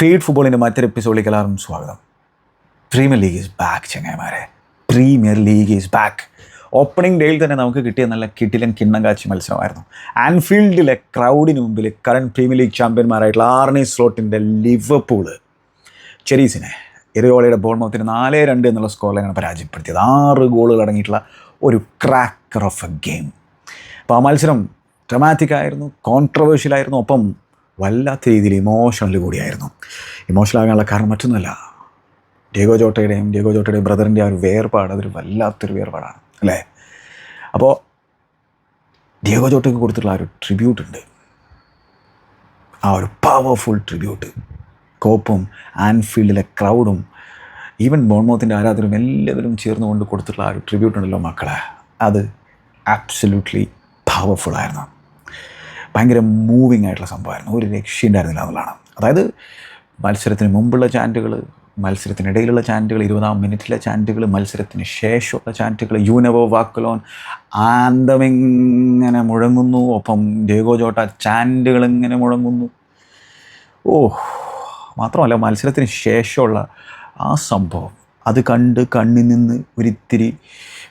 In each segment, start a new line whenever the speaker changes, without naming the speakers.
Feed ഫുട്ബോളിന്റെ മറ്റൊരു എപ്പിസോഡിലേക്ക് എല്ലാവരും സ്വാഗതം. പ്രീമിയർ ലീഗ് ഈസ് ബാക്ക് ചങ്ങായിമാരെ. Premier league is back. Opening ഡേയിൽ തന്നെ നമുക്ക് കിട്ടിയ നല്ല കിട്ടിലൻ കിണ്ണം കാച്ചി മത്സരമായിരുന്നു. ആൻഫീൽഡിലെ ക്രൗഡിന് മുമ്പിൽ കറണ്ട് പ്രീമിയർ ലീഗ് ചാമ്പ്യന്മാരായിട്ടുള്ള ആർണി സ്ലോട്ടിന്റെ ലിവർപൂൾ. ചെരീസിനെ ബോൾ ബോൾമൗത്തിന് നാല് രണ്ട് എന്നുള്ള അങ്ങനെ പരാജയപ്പെടുത്തിയത്. ആറ് ഗോളുകൾ അടങ്ങിയിട്ടുള്ള ഒരു ക്രാക്കർ ഓഫ് എ ഗെയിം അപ്പോൾ ആ മത്സരം ഡ്രമാറ്റിക് ആയിരുന്നു കോൺട്രവേഴ്ഷ്യൽ ആയിരുന്നു. ഒപ്പം വല്ലാത്ത രീതിയിൽ ഇമോഷണൽ കൂടിയായിരുന്നു. ഇമോഷണൽ ആകാനുള്ള കാരണം മറ്റൊന്നുമല്ല. ഡിയോഗോ ജോട്ടയുടെയും ഡിയോഗോ ജോട്ടയുടെയും ബ്രദറിന്റെ ആ ഒരു വേർപാട് അതൊരു വല്ലാത്തൊരു വേർപാടാണ് അല്ലേ? അപ്പോൾ ഡിയോഗോ ജോട്ടയ്ക്ക് കൊടുത്തിട്ടുള്ള ആ ഒരു ട്രിബ്യൂട്ട് ഉണ്ട്. ആ ഒരു പവർഫുൾ ട്രിബ്യൂട്ട് കോപ്പും ആൻഫീൽഡിലെ ക്രൗഡും ഈവൻ ബോൺമോത്തിന്റെ ആരാധകരും എല്ലാവരും ചേർന്നുകൊണ്ട് കൊടുത്തിട്ടുള്ള ആ ഒരു ട്രിബ്യൂട്ട് ഉണ്ടല്ലോ മക്കളെ. അത് ആബ്സല്യൂട്ട്ലി പവർഫുൾ ആയിരുന്നു. ഭയങ്കര മൂവിങ് ആയിട്ടുള്ള സംഭവമായിരുന്നു. ഒരു രക്ഷയുണ്ടായിരുന്നില്ല എന്നുള്ളതാണ്. അതായത് മത്സരത്തിന് മുമ്പുള്ള ചാന്റുകൾ മത്സരത്തിനിടയിലുള്ള ചാന്റുകൾ ഇരുപതാം മിനിറ്റിലെ ചാന്റുകൾ മത്സരത്തിന് ശേഷമുള്ള ചാന്റുകൾ യൂനവോ വാക്കലോൻ ആന്തമിങ്ങനെ മുഴങ്ങുന്നു. ഒപ്പം ഡേഗോ ജോട്ട ചാന്റുകൾ ഇങ്ങനെ മുഴങ്ങുന്നു. ഓ മാത്രമല്ല മത്സരത്തിന് ശേഷമുള്ള ആ സംഭവം. അത് കണ്ട് കണ്ണിൽ നിന്ന് ഒരിത്തിരി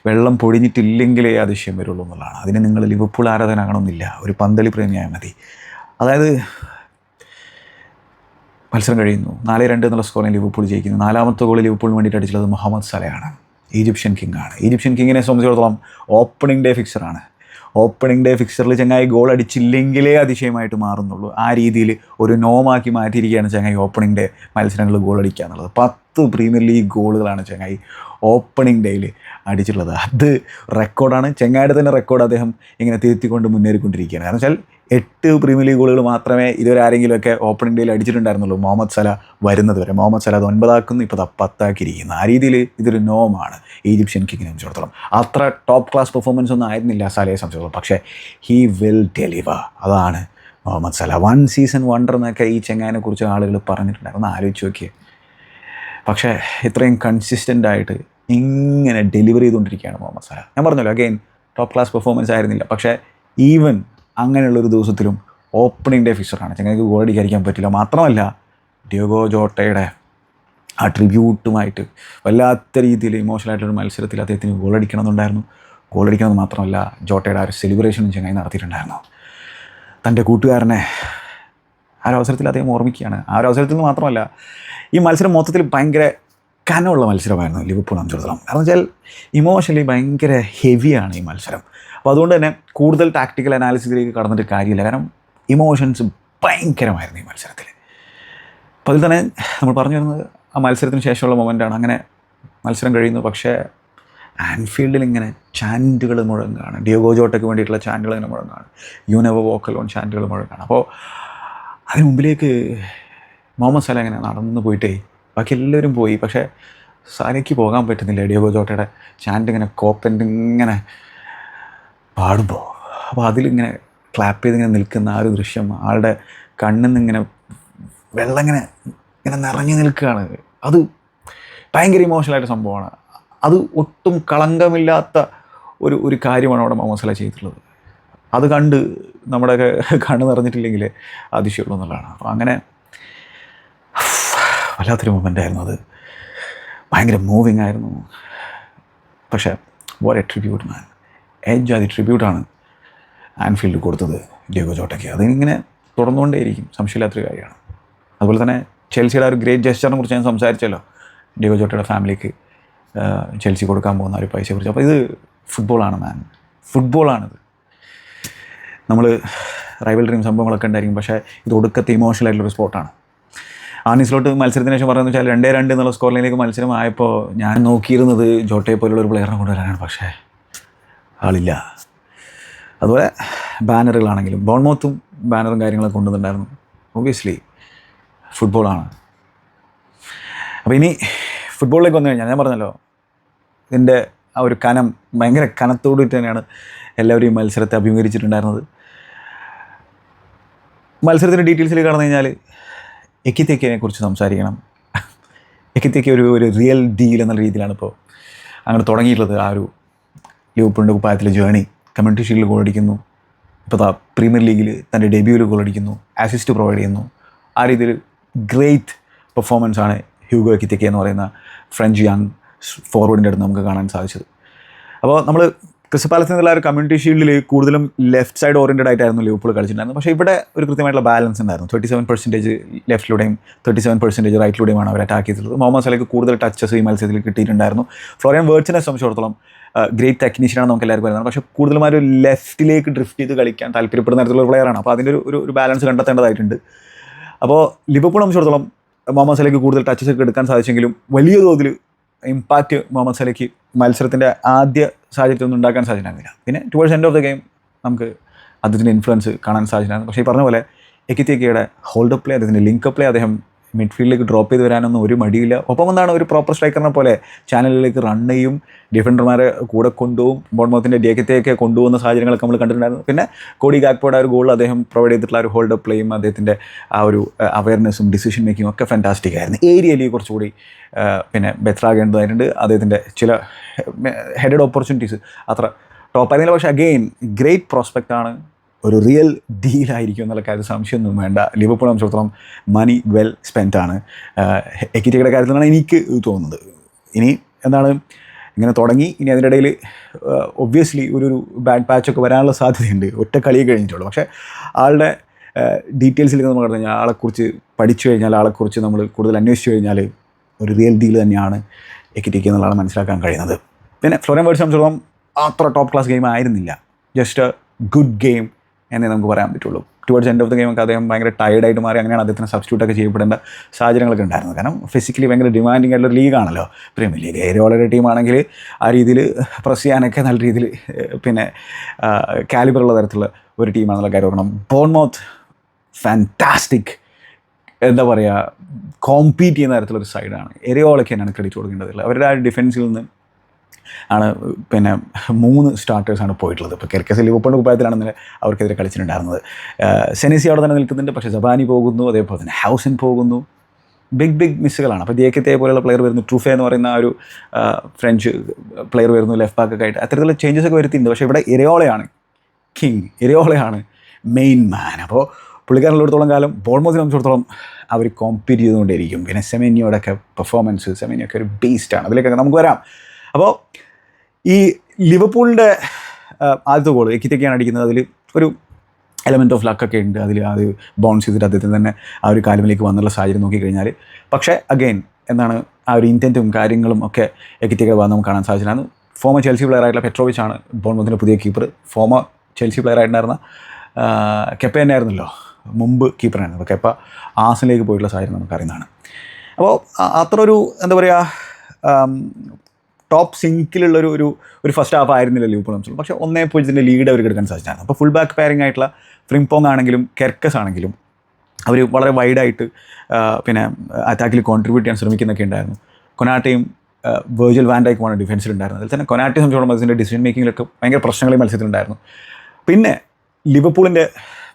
വെള്ളം പൊടിഞ്ഞിട്ടില്ലെങ്കിലേ അതിശയം വരുള്ളൂ എന്നുള്ളതാണ്. അതിന് നിങ്ങൾ ലിവർപൂൾ ആരാധനാകണമെന്നില്ല. ഒരു പന്തളി പ്രേമിയായ മതി. അതായത് മത്സരം കഴിയുന്നു. നാല് രണ്ട് എന്നുള്ള സ്കോറിൽ ലിവർപൂൾ ജയിക്കുന്നു. നാലാമത്തെ ഗോൾ ലിവർപൂളിന് വേണ്ടിയിട്ട് അടിച്ചുള്ളത് മുഹമ്മദ് സലയാണ് ഈജിപ്ഷ്യൻ കിങ് ആണ്. ഈജിപ്ഷ്യൻ കിങ്ങിനെ സംബന്ധിച്ചിടത്തോളം ഓപ്പണിംഗ് ഡേ ഫിക്സറാണ് ഓപ്പണിംഗ് ഡേ ഫിക്സറിൽ ചങ്ങായി ഗോൾ അടിച്ചില്ലെങ്കിലേ അതിശയമായിട്ട് മാറുന്നുള്ളൂ. ആ രീതിയിൽ ഒരു നോമാക്കി മാറ്റിയിരിക്കുകയാണ് ചങ്ങായി ഓപ്പണിംഗ് ഡേ മത്സരങ്ങളിൽ ഗോൾ അടിക്കുക എന്നുള്ളത്. പത്ത് പ്രീമിയർ ലീഗ് ഗോളുകളാണ് ചങ്ങായി ഓപ്പണിംഗ് ഡേയിൽ അടിച്ചിട്ടുള്ളത്. അത് റെക്കോർഡാണ് ചെങ്ങാട് തന്നെ റെക്കോർഡ് അദ്ദേഹം ഇങ്ങനെ തിരുത്തിക്കൊണ്ട് മുന്നേറിക്കൊണ്ടിരിക്കുകയാണ്. കാരണം വെച്ചാൽ എട്ട് പ്രീമിയർ ലീഗ് ഗോളുകൾ മാത്രമേ ഇതുവരെ ആരെങ്കിലുമൊക്കെ ഓപ്പണിംഗ് ഡേയിൽ അടിച്ചിട്ടുണ്ടായിരുന്നുള്ളൂ. മുഹമ്മദ് സല വരുന്നത് വരെ. മുഹമ്മദ് സല അത് ഒൻപതാക്കുന്നു ഇപ്പോൾ അത് പത്താക്കിയിരിക്കുന്നു. ആ രീതിയിൽ ഇതൊരു നോമാണ് ഈജിപ്ഷ്യൻ കിങ്ങിനെ സംബന്ധിച്ചിടത്തോളം. അത്ര ടോപ്പ് ക്ലാസ് പെർഫോമൻസ് ഒന്നും ആയിരുന്നില്ല സലയെ സംബന്ധിച്ചിടത്തോളം. പക്ഷേ ഹീ വിൽ ഡെലിവർ അതാണ് Mohamed Salah. One season wonder എന്നൊക്കെ ഈ ചെങ്ങാനെ കുറിച്ച് ആളുകൾ പറഞ്ഞിട്ടുണ്ടായിരുന്നു. ആലോചിച്ച് നോക്കിയേ. പക്ഷേ ഇത്രയും കൺസിസ്റ്റന്റ് ആയിട്ട് ഇങ്ങനെ ഡെലിവറി ചെയ്തുകൊണ്ടിരിക്കുകയാണ് മുഹമ്മദ് സലാഹ്. ഞാൻ പറഞ്ഞല്ലോ അഗെയിൻ ടോപ്പ് ക്ലാസ് പെർഫോമൻസ് ആയിരുന്നില്ല. പക്ഷേ ഈവൻ അങ്ങനെയുള്ളൊരു ദിവസത്തിലും ഓപ്പണിംഗ് ഡേ ഫിഷറാണ് ചങ്ങനക്ക് ഗോൾ അടിക്കാതിരിക്കാൻ പറ്റില്ല. മാത്രമല്ല ഡിയോഗോ ജോട്ടയുടെ ആ ട്രിബ്യൂട്ടുമായിട്ട് വല്ലാത്ത രീതിയിൽ ഇമോഷണൽ ആയിട്ടൊരു മത്സരത്തിൽ അദ്ദേഹത്തിന് ഗോൾ അടിക്കണമെന്നുണ്ടായിരുന്നു. ഗോൾ അടിക്കണമെന്ന് മാത്രമല്ല ജോട്ടയുടെ ആ ഒരു സെലിബ്രേഷനും ചങ്ങായി നടത്തിയിട്ടുണ്ടായിരുന്നു. തന്റെ കൂട്ടുകാരനെ ആ ഒരു അവസരത്തിൽ അദ്ദേഹം ഓർമ്മിക്കുകയാണ്. ആ ഒരു അവസരത്തിൽ നിന്ന് മാത്രമല്ല ഈ മത്സരം മൊത്തത്തിൽ ഭയങ്കര കനമുള്ള മത്സരമായിരുന്നു ലിവർപൂൾ സംബന്ധിച്ചിടത്തോളം കാരണം വെച്ചാൽ ഇമോഷണലി ഭയങ്കര ഹെവിയാണ് ഈ മത്സരം. അപ്പോൾ അതുകൊണ്ട് തന്നെ കൂടുതൽ ടാക്ടിക്കൽ അനാലിസിസിലേക്ക് കടന്നിട്ട് കാര്യമില്ല. കാരണം ഇമോഷൻസ് ഭയങ്കരമായിരുന്നു ഈ മത്സരത്തിൽ. അപ്പോൾ അതിൽ തന്നെ നമ്മൾ പറഞ്ഞു വരുന്നത് ആ മത്സരത്തിന് ശേഷമുള്ള മൊമെന്റാണ് അങ്ങനെ മത്സരം കഴിയുന്നു. പക്ഷേ ആൻഫീൽഡിൽ ഇങ്ങനെ ചാന്റുകൾ മുഴങ്ങുകയാണ്. ഡിയോഗോ ജോട്ടയ്ക്ക് വേണ്ടിയിട്ടുള്ള ചാന്റുകൾ ഇങ്ങനെ മുഴങ്ങുകയാണ്. യൂനവോ വോക്കലോൺ ചാന്റുകൾ മുഴങ്ങുകയാണ്. അപ്പോൾ അതിന് മുമ്പിലേക്ക് മുഹമ്മദ് സല ഇങ്ങനെ നടന്നു പോയിട്ടേ ബാക്കി എല്ലാവരും പോയി. പക്ഷേ സലയ്ക്ക് പോകാൻ പറ്റുന്നില്ല. ഡിയോഗോ ജോട്ടയുടെ ചാൻഡ് ഇങ്ങനെ കോപ്പന്റ് ഇങ്ങനെ പാടുമ്പോൾ. അപ്പോൾ അതിലിങ്ങനെ ക്ലാപ്പ് ചെയ്തിങ്ങനെ നിൽക്കുന്ന ആ ഒരു ദൃശ്യം ആളുടെ കണ്ണിൽ നിന്ന് ഇങ്ങനെ വെള്ളം ഇങ്ങനെ ഇങ്ങനെ നിറഞ്ഞു നിൽക്കുകയാണ്. അത് ഭയങ്കര ഇമോഷണലായിട്ട് സംഭവമാണ്. അത് ഒട്ടും കളങ്കമില്ലാത്ത ഒരു ഒരു കാര്യമാണ് അവിടെ മോമസല സല ചെയ്തിട്ടുള്ളത്. അത് കണ്ട് നമ്മുടെ കണ്ണ് നിറഞ്ഞിട്ടില്ലെങ്കിൽ അതിശയുള്ളൂ എന്നുള്ളതാണ്. അപ്പോൾ അങ്ങനെ വല്ലാത്തൊരു മൊമെന്റ് ആയിരുന്നു അത്. ഭയങ്കര മൂവിങ് ആയിരുന്നു. പക്ഷേ വളരെ ട്രിബ്യൂട്ട് മാൻ ഏജ് ആദ്യ ട്രിബ്യൂട്ടാണ് ആൻഫീൽഡ് കൊടുത്തത് ഡിയോഗോ ജോട്ടയ്ക്ക് അതിങ്ങനെ തുടർന്നുകൊണ്ടേയിരിക്കും. സംശയമില്ലാത്തൊരു കാര്യമാണ്. അതുപോലെ തന്നെ ചെൽസിയുടെ ഒരു ഗ്രേറ്റ് ജസ്റ്ററിനെ കുറിച്ച് ഞാൻ സംസാരിച്ചല്ലോ. ഡിയോഗോ ജോട്ടയുടെ ഫാമിലിക്ക് ചെൽസി കൊടുക്കാൻ പോകുന്ന ഒരു പൈസയെ കുറിച്ച് അപ്പോൾ ഇത് ഫുട്ബോളാണ് മാൻ ഫുട്ബോളാണിത് നമ്മൾ റൈവൽ ഡ്രീം സംഭവങ്ങളൊക്കെ ഉണ്ടായിരിക്കും. പക്ഷേ ഇത് ഒടുക്കത്തെ ഇമോഷണൽ ആയിട്ടുള്ളൊരു സ്പോർട്ടാണ് ആർണിസിലോട്ട് മത്സരത്തിന് ശേഷം പറയുന്നത് വെച്ചാൽ രണ്ടേ രണ്ട് എന്നുള്ള സ്കോർ ലൈനിലേക്ക് മത്സരം ആയപ്പോൾ ഞാൻ നോക്കിയിരുന്നത് ജോട്ടയെ പോലുള്ള ഒരു പ്ലെയറിനെ കൊണ്ടുവരാനാണ്. പക്ഷേ ആളില്ല. അതുപോലെ ബാനറുകളാണെങ്കിലും ബോൺമോത്തും ബാനറും കാര്യങ്ങളൊക്കെ കൊണ്ടുവന്നിട്ടുണ്ടായിരുന്നു. ഒബ്വിയസ്ലി ഫുട്ബോളാണ് അപ്പോൾ ഇനി ഫുട്ബോളിലേക്ക് വന്നു കഴിഞ്ഞാൽ ഞാൻ പറഞ്ഞല്ലോ ഇതിന്റെ ആ ഒരു കനം ഭയങ്കര കനത്തോട് തന്നെയാണ് എല്ലാവരും ഈ മത്സരത്തെ അഭിമുഖീകരിച്ചിട്ടുണ്ടായിരുന്നത്. മത്സരത്തിന്റെ ഡീറ്റെയിൽസിൽ കടന്നു കഴിഞ്ഞാൽ എക്കിത്തേക്കിനെ കുറിച്ച് സംസാരിക്കണം. എക്കിത്തേക്ക് ഒരു ഒരു റിയൽ ഡീൽ എന്ന രീതിയിലാണ് ഇപ്പോൾ അങ്ങനെ തുടങ്ങിയിട്ടുള്ളത്. ആ ഒരു ലിവർപൂളിന്റെ കുപ്പായത്തിലെ ജേണി കമ്മ്യൂണിറ്റി ഷീൽഡിൽ ഗോളടിക്കുന്നു ഇപ്പോൾ പ്രീമിയർ ലീഗിൽ തന്റെ ഡെബ്യൂവിൽ ഗോളടിക്കുന്നു അസിസ്റ്റ് പ്രൊവൈഡ് ചെയ്യുന്നു. ആ രീതിയിൽ ഗ്രേറ്റ് പെർഫോമൻസ് ആണ് ഹ്യൂഗോ കിത്തിക്ക എന്ന് പറയുന്ന ഫ്രഞ്ച് യങ് ഫോർവേഡിന്റെ അടുത്ത് നമുക്ക് കാണാൻ സാധിച്ചത്. അപ്പോൾ നമ്മൾ ക്രിസ്റ്റൽ നിന്നുള്ള ഒരു കമ്മ്യൂണിറ്റി ഷീൽഡിൽ കൂടുതലും ലെഫ്റ്റ് സൈഡ് ഓറിയന്റഡ് ആയിട്ടായിരുന്നു ലിവർപൂൾ കളിച്ചിട്ടുണ്ടായിരുന്നു പക്ഷേ ഇവിടെ ഒരു കൃത്യമായിട്ടുള്ള ബാലൻസ് ഉണ്ടായിരുന്നു. തേർട്ടി സെവൻ പെർസെന്റേജ് ലെഫ്റ്റിലൂടെയും തേർട്ടി സെവൻ പെർസെന്റേജ് റൈറ്റിലൂടെയുമാണ് അവർ അറ്റാക്ക് ചെയ്തിട്ടുള്ളത്. മുഹമ്മദ് സലയ്ക്ക് കൂടുതൽ ടച്ചസ് ഈ മത്സരത്തിൽ കിട്ടിയിട്ടുണ്ടായിരുന്നു. ഫ്ലോറിയൻ വേർഡ്സിനെ സംബന്ധിച്ചിടത്തോളം ഗ്രേറ്റ് ടെക്നീഷ്യനാണ് നമുക്ക് എല്ലാവർക്കും പറയുന്നത് പക്ഷേ കൂടുതലും ഒരു ലെഫ്റ്റിലേക്ക് ഡ്രിഫ്റ്റ് ചെയ്ത് കളിക്കാൻ താല്പര്യപ്പെടുന്ന തരത്തിലുള്ള പ്ലെയറാണ് അപ്പോൾ അതിന്റെ ഒരു ഒരു ബാലൻസ് കണ്ടെത്തേണ്ടതായിട്ടുണ്ട്. അപ്പോൾ ലിവർപൂൾ സംബന്ധിച്ചിടത്തോളം മുഹമ്മദ് സലയ്ക്ക് കൂടുതൽ ടച്ചസ് ഒക്കെ എടുക്കാൻ സാധിച്ചെങ്കിലും വലിയ തോതിൽ ഇമ്പാക്റ്റ് മുഹമ്മദ് സലയ്ക്ക് മത്സരത്തിന്റെ ആദ്യ സാഹചര്യത്തിൽ ഒന്നും ഉണ്ടാക്കാൻ സാധിച്ചിട്ടുണ്ടായിരുന്നില്ല പിന്നെ towards end of the game നമുക്ക് അദ്ദേഹത്തിന്റെ ഇൻഫ്ലുവൻസ് കാണാൻ സാധ്യതയാണ് പക്ഷേ ഈ പറഞ്ഞ പോലെ എക്കിത്തേക്കയുടെ ഹോൾഡ് പ്ലേ അദ്ദേഹത്തിന്റെ ലിങ്ക് പ്ലേ അദ്ദേഹം മിഡ്ഫീൽഡിലേക്ക് ഡ്രോപ്പ് ചെയ്ത് വരാനൊന്നും ഒരു മടിയില്ല. ഒപ്പം എന്താണ് ഒരു പ്രോപ്പർ സ്ട്രൈക്കറിനെ പോലെ ചാനലിലേക്ക് റൺ ചെയ്യും ഡിഫൻഡർമാരെ കൂടെ കൊണ്ടുപോകും ബോൺമോത്തിന്റെ ഡിയക്കത്തെയൊക്കെ കൊണ്ടുപോകുന്ന സാഹചര്യങ്ങളൊക്കെ നമ്മൾ കണ്ടിട്ടുണ്ടായിരുന്നു. പിന്നെ കോടി ഗാക്പോയുടെ ആ ഒരു ഗോൾ അദ്ദേഹം പ്രൊവൈഡ് ചെയ്തിട്ടുള്ള ഒരു ഹോൾഡ് പ്ലേയും അദ്ദേഹത്തിന്റെ ആ ഒരു അവയർനെസ്സും ഡിസിഷൻ മേക്കിങ്ങും ഒക്കെ ഫാന്റാസ്റ്റിക് ആയിരുന്നു. ഏരിയയിൽ കുറച്ചുകൂടി പിന്നെ ബെറ്റർ ആകേണ്ടതായിട്ടുണ്ട്. അദ്ദേഹത്തിന്റെ ചില ഹെഡഡ് ഓപ്പർച്യൂണിറ്റീസ് അത്ര ടോപ്പ് ആയിരുന്നില്ല. പക്ഷേ അഗെയിൻ ഗ്രേറ്റ് പ്രോസ്പെക്റ്റ് ആണ്. ഒരു റിയൽ ഡീലായിരിക്കും എന്നുള്ള കാര്യത്തിൽ സംശയമൊന്നും വേണ്ട. ലിവർപൂൾ സംബന്ധിച്ചിടത്തോളം മണി വെൽ സ്പെൻഡ് ആണ്. എക്കിറ്റിയുടെ കാര്യത്തിലാണ് എനിക്ക് തോന്നുന്നത്. ഇനി എന്താണ്? ഇങ്ങനെ തുടങ്ങി. ഇനി അതിന്റെ ഇടയിൽ ഒബ്വിയസ്ലി ഒരു ഒരു ബാഡ് പാച്ചൊക്കെ വരാനുള്ള സാധ്യതയുണ്ട്. ഒറ്റ കളി കഴിഞ്ഞിട്ടുള്ളൂ. പക്ഷേ ആളുടെ ഡീറ്റെയിൽസിലേക്ക് നമ്മൾ കടന്നു കഴിഞ്ഞാൽ ആളെക്കുറിച്ച് പഠിച്ചു കഴിഞ്ഞാൽ ആളെക്കുറിച്ച് നമ്മൾ കൂടുതൽ അന്വേഷിച്ചു കഴിഞ്ഞാൽ ഒരു റിയൽ ഡീൽ തന്നെയാണ് എക്കിറ്റിക്ക് എന്നുള്ളതാണ് മനസ്സിലാക്കാൻ കഴിയുന്നത്. പിന്നെ ഫ്ലോറൻ വേർഡ്സ് സംബന്ധിച്ചിടത്തോളം അത്ര ടോപ്പ് ക്ലാസ് ഗെയിം ആയിരുന്നില്ല. ജസ്റ്റ് ഗുഡ് ഗെയിം എന്നേ നമുക്ക് പറയാൻ പറ്റുള്ളൂ. Towards end of the game ഒക്കെ അദ്ദേഹം ഭയങ്കര ടയർഡായിട്ട് മാറി അങ്ങനെയാണ് അദ്ദേഹത്തിന് സബ്സ്റ്റിറ്റ്യൂട്ട് ഒക്കെ ചെയ്യപ്പെടേണ്ട സാഹചര്യങ്ങളൊക്കെ ഉണ്ടായിരുന്നത്. കാരണം ഫിസിക്കലി ഭയങ്കര ഡിമാൻഡിങ് ആയിട്ടുള്ള ലീഗാണല്ലോ പ്രീമിയർ ലീഗ് ഏരിയോളുടെ ടീമാണെങ്കിൽ ആ രീതിയിൽ പ്രസ് ചെയ്യാനൊക്കെ നല്ല രീതിയിൽ പിന്നെ കാലിബറുള്ള തരത്തിലുള്ള ഒരു ടീമാണെന്നുള്ള കാര്യം ഓർക്കണം. ബോൺമൗത്ത് ഫാന്റാസ്റ്റിക് എന്താ പറയുക കോമ്പീറ്റ് ചെയ്യുന്ന തരത്തിലൊരു സൈഡാണ് എരിയോളൊക്കെ തന്നെയാണ് ക്രെഡിറ്റ് കൊടുക്കേണ്ടത്. അവരുടെ ആ ഡിഫൻസിൽ നിന്ന് ആണ് പിന്നെ മൂന്ന് സ്റ്റാർട്ടേഴ്സാണ് പോയിട്ടുള്ളത്. ഇപ്പോൾ കെർക്കസ് ലിവർപൂളിന്റെ കുപ്പായത്തിലാണ് അവർക്കെതിരെ കളിച്ചിട്ടുണ്ടായിരുന്നത്. സെനീസി അവിടെ തന്നെ നിൽക്കുന്നുണ്ട്. പക്ഷേ ജബാനി പോകുന്നു അതേപോലെ തന്നെ ഹൗസിൻ പോകുന്നു. ബിഗ് ബിഗ് മിസ്സുകളാണ് അപ്പോൾ ദിയക്കത്തെ പോലെയുള്ള പ്ലെയർ വരുന്നു. ട്രൂഫെ എന്ന് പറയുന്ന ആ ഒരു ഫ്രഞ്ച് പ്ലെയർ വരുന്നു ലെഫ്റ്റ് ബാക്ക് ഒക്കെ ആയിട്ട്. അത്തരത്തിലുള്ള ചേഞ്ചസ് ഒക്കെ വരുത്തിയിട്ടുണ്ട്. പക്ഷേ ഇവിടെ ഇരയോളയാണ് കിങ് ഇരയോളയാണ് മെയിൻ മാൻ അപ്പോൾ പുള്ളിക്കാരനുള്ളിടത്തോളം കാലം ബോൾമോസിനെ സംബന്ധിച്ചിടത്തോളം അവർ കോമ്പീറ്റ് ചെയ്തുകൊണ്ടേയിരിക്കും. പിന്നെ സെമിനിയോടൊക്കെ പെർഫോമൻസ് സെമിനിയൊക്കെ ഒരു ബേസ്ഡാണ് അതിലേക്കൊക്കെ നമുക്ക് വരാം. അപ്പോൾ ഈ ലിവർപൂളിന്റെ ആദ്യത്തെ ഗോൾ എക്കിത്തേക്കാണ് അടിക്കുന്നത്? അതിൽ ഒരു എലമെന്റ് ഓഫ് ലക്കൊക്കെ ഉണ്ട്. അതിൽ അത് ബൗൺസ് ചെയ്തിട്ട് അദ്ദേഹത്തിന് തന്നെ ആ ഒരു കാലുമിലേക്ക് വന്നുള്ള സാഹചര്യം നോക്കിക്കഴിഞ്ഞാൽ. പക്ഷേ അഗെയിൻ എന്താണ് ആ ഒരു ഇന്റന്റും കാര്യങ്ങളും ഒക്കെ എക്കിത്തേക്ക് വന്ന് നമുക്ക് കാണാൻ സാധിച്ചിരുന്നു ഫോമർ ചെൽസി പ്ലെയർ ആയിട്ടുള്ള പെട്രോവിച്ച് ആണ് ബോൺമത്തിന്റെ പുതിയ കീപ്പർ ഫോമർ ചെൽസി പ്ലെയർ ആയിട്ടുണ്ടായിരുന്ന കെപ്പ തന്നെ ആയിരുന്നല്ലോ മുമ്പ് കീപ്പറായിരുന്നു അപ്പോൾ കെപ്പ ആസിലേക്ക് പോയിട്ടുള്ള സാഹചര്യം നമുക്കറിയുന്നതാണ്. അപ്പോൾ അത്ര ഒരു എന്താ പറയുക ടോപ്പ് സിങ്കിലുള്ള ഒരു ഒരു ഒരു ഫസ്റ്റ് ഹാഫ് ആയിരുന്നില്ല ലിവർപൂൾ സംബന്ധിച്ചു പക്ഷേ ഒന്നേ പൂജ്യത്തിന്റെ ലീഡ് അവർക്ക് എടുക്കാൻ സാധിച്ചാണ് അപ്പോൾ ഫുൾ ബാക്ക് പെയറിംഗ് ആയിട്ടുള്ള ഫ്രിംപോങ് ആണെങ്കിലും കെർക്കസ് ആണെങ്കിലും അവർ വളരെ വൈഡായിട്ട് പിന്നെ അറ്റാക്കിൽ കോൺട്രിബ്യൂട്ട് ചെയ്യാൻ ശ്രമിക്കുന്നൊക്കെ ഉണ്ടായിരുന്നു. കൊനാട്ടയും വേർജൽ വാൻഡൈക്കുമാണ് ഡിഫൻസിലുണ്ടായിരുന്നത് അതിൽ തന്നെ കൊനാട്ടി സംബന്ധിച്ചോളം അതിന്റെ ഡിസിഷൻ മേക്കിങ്ങിലൊക്കെ ഭയങ്കര പ്രശ്നങ്ങൾ മത്സരത്തിലുണ്ടായിരുന്നു. പിന്നെ ലിവർപൂളിന്റെ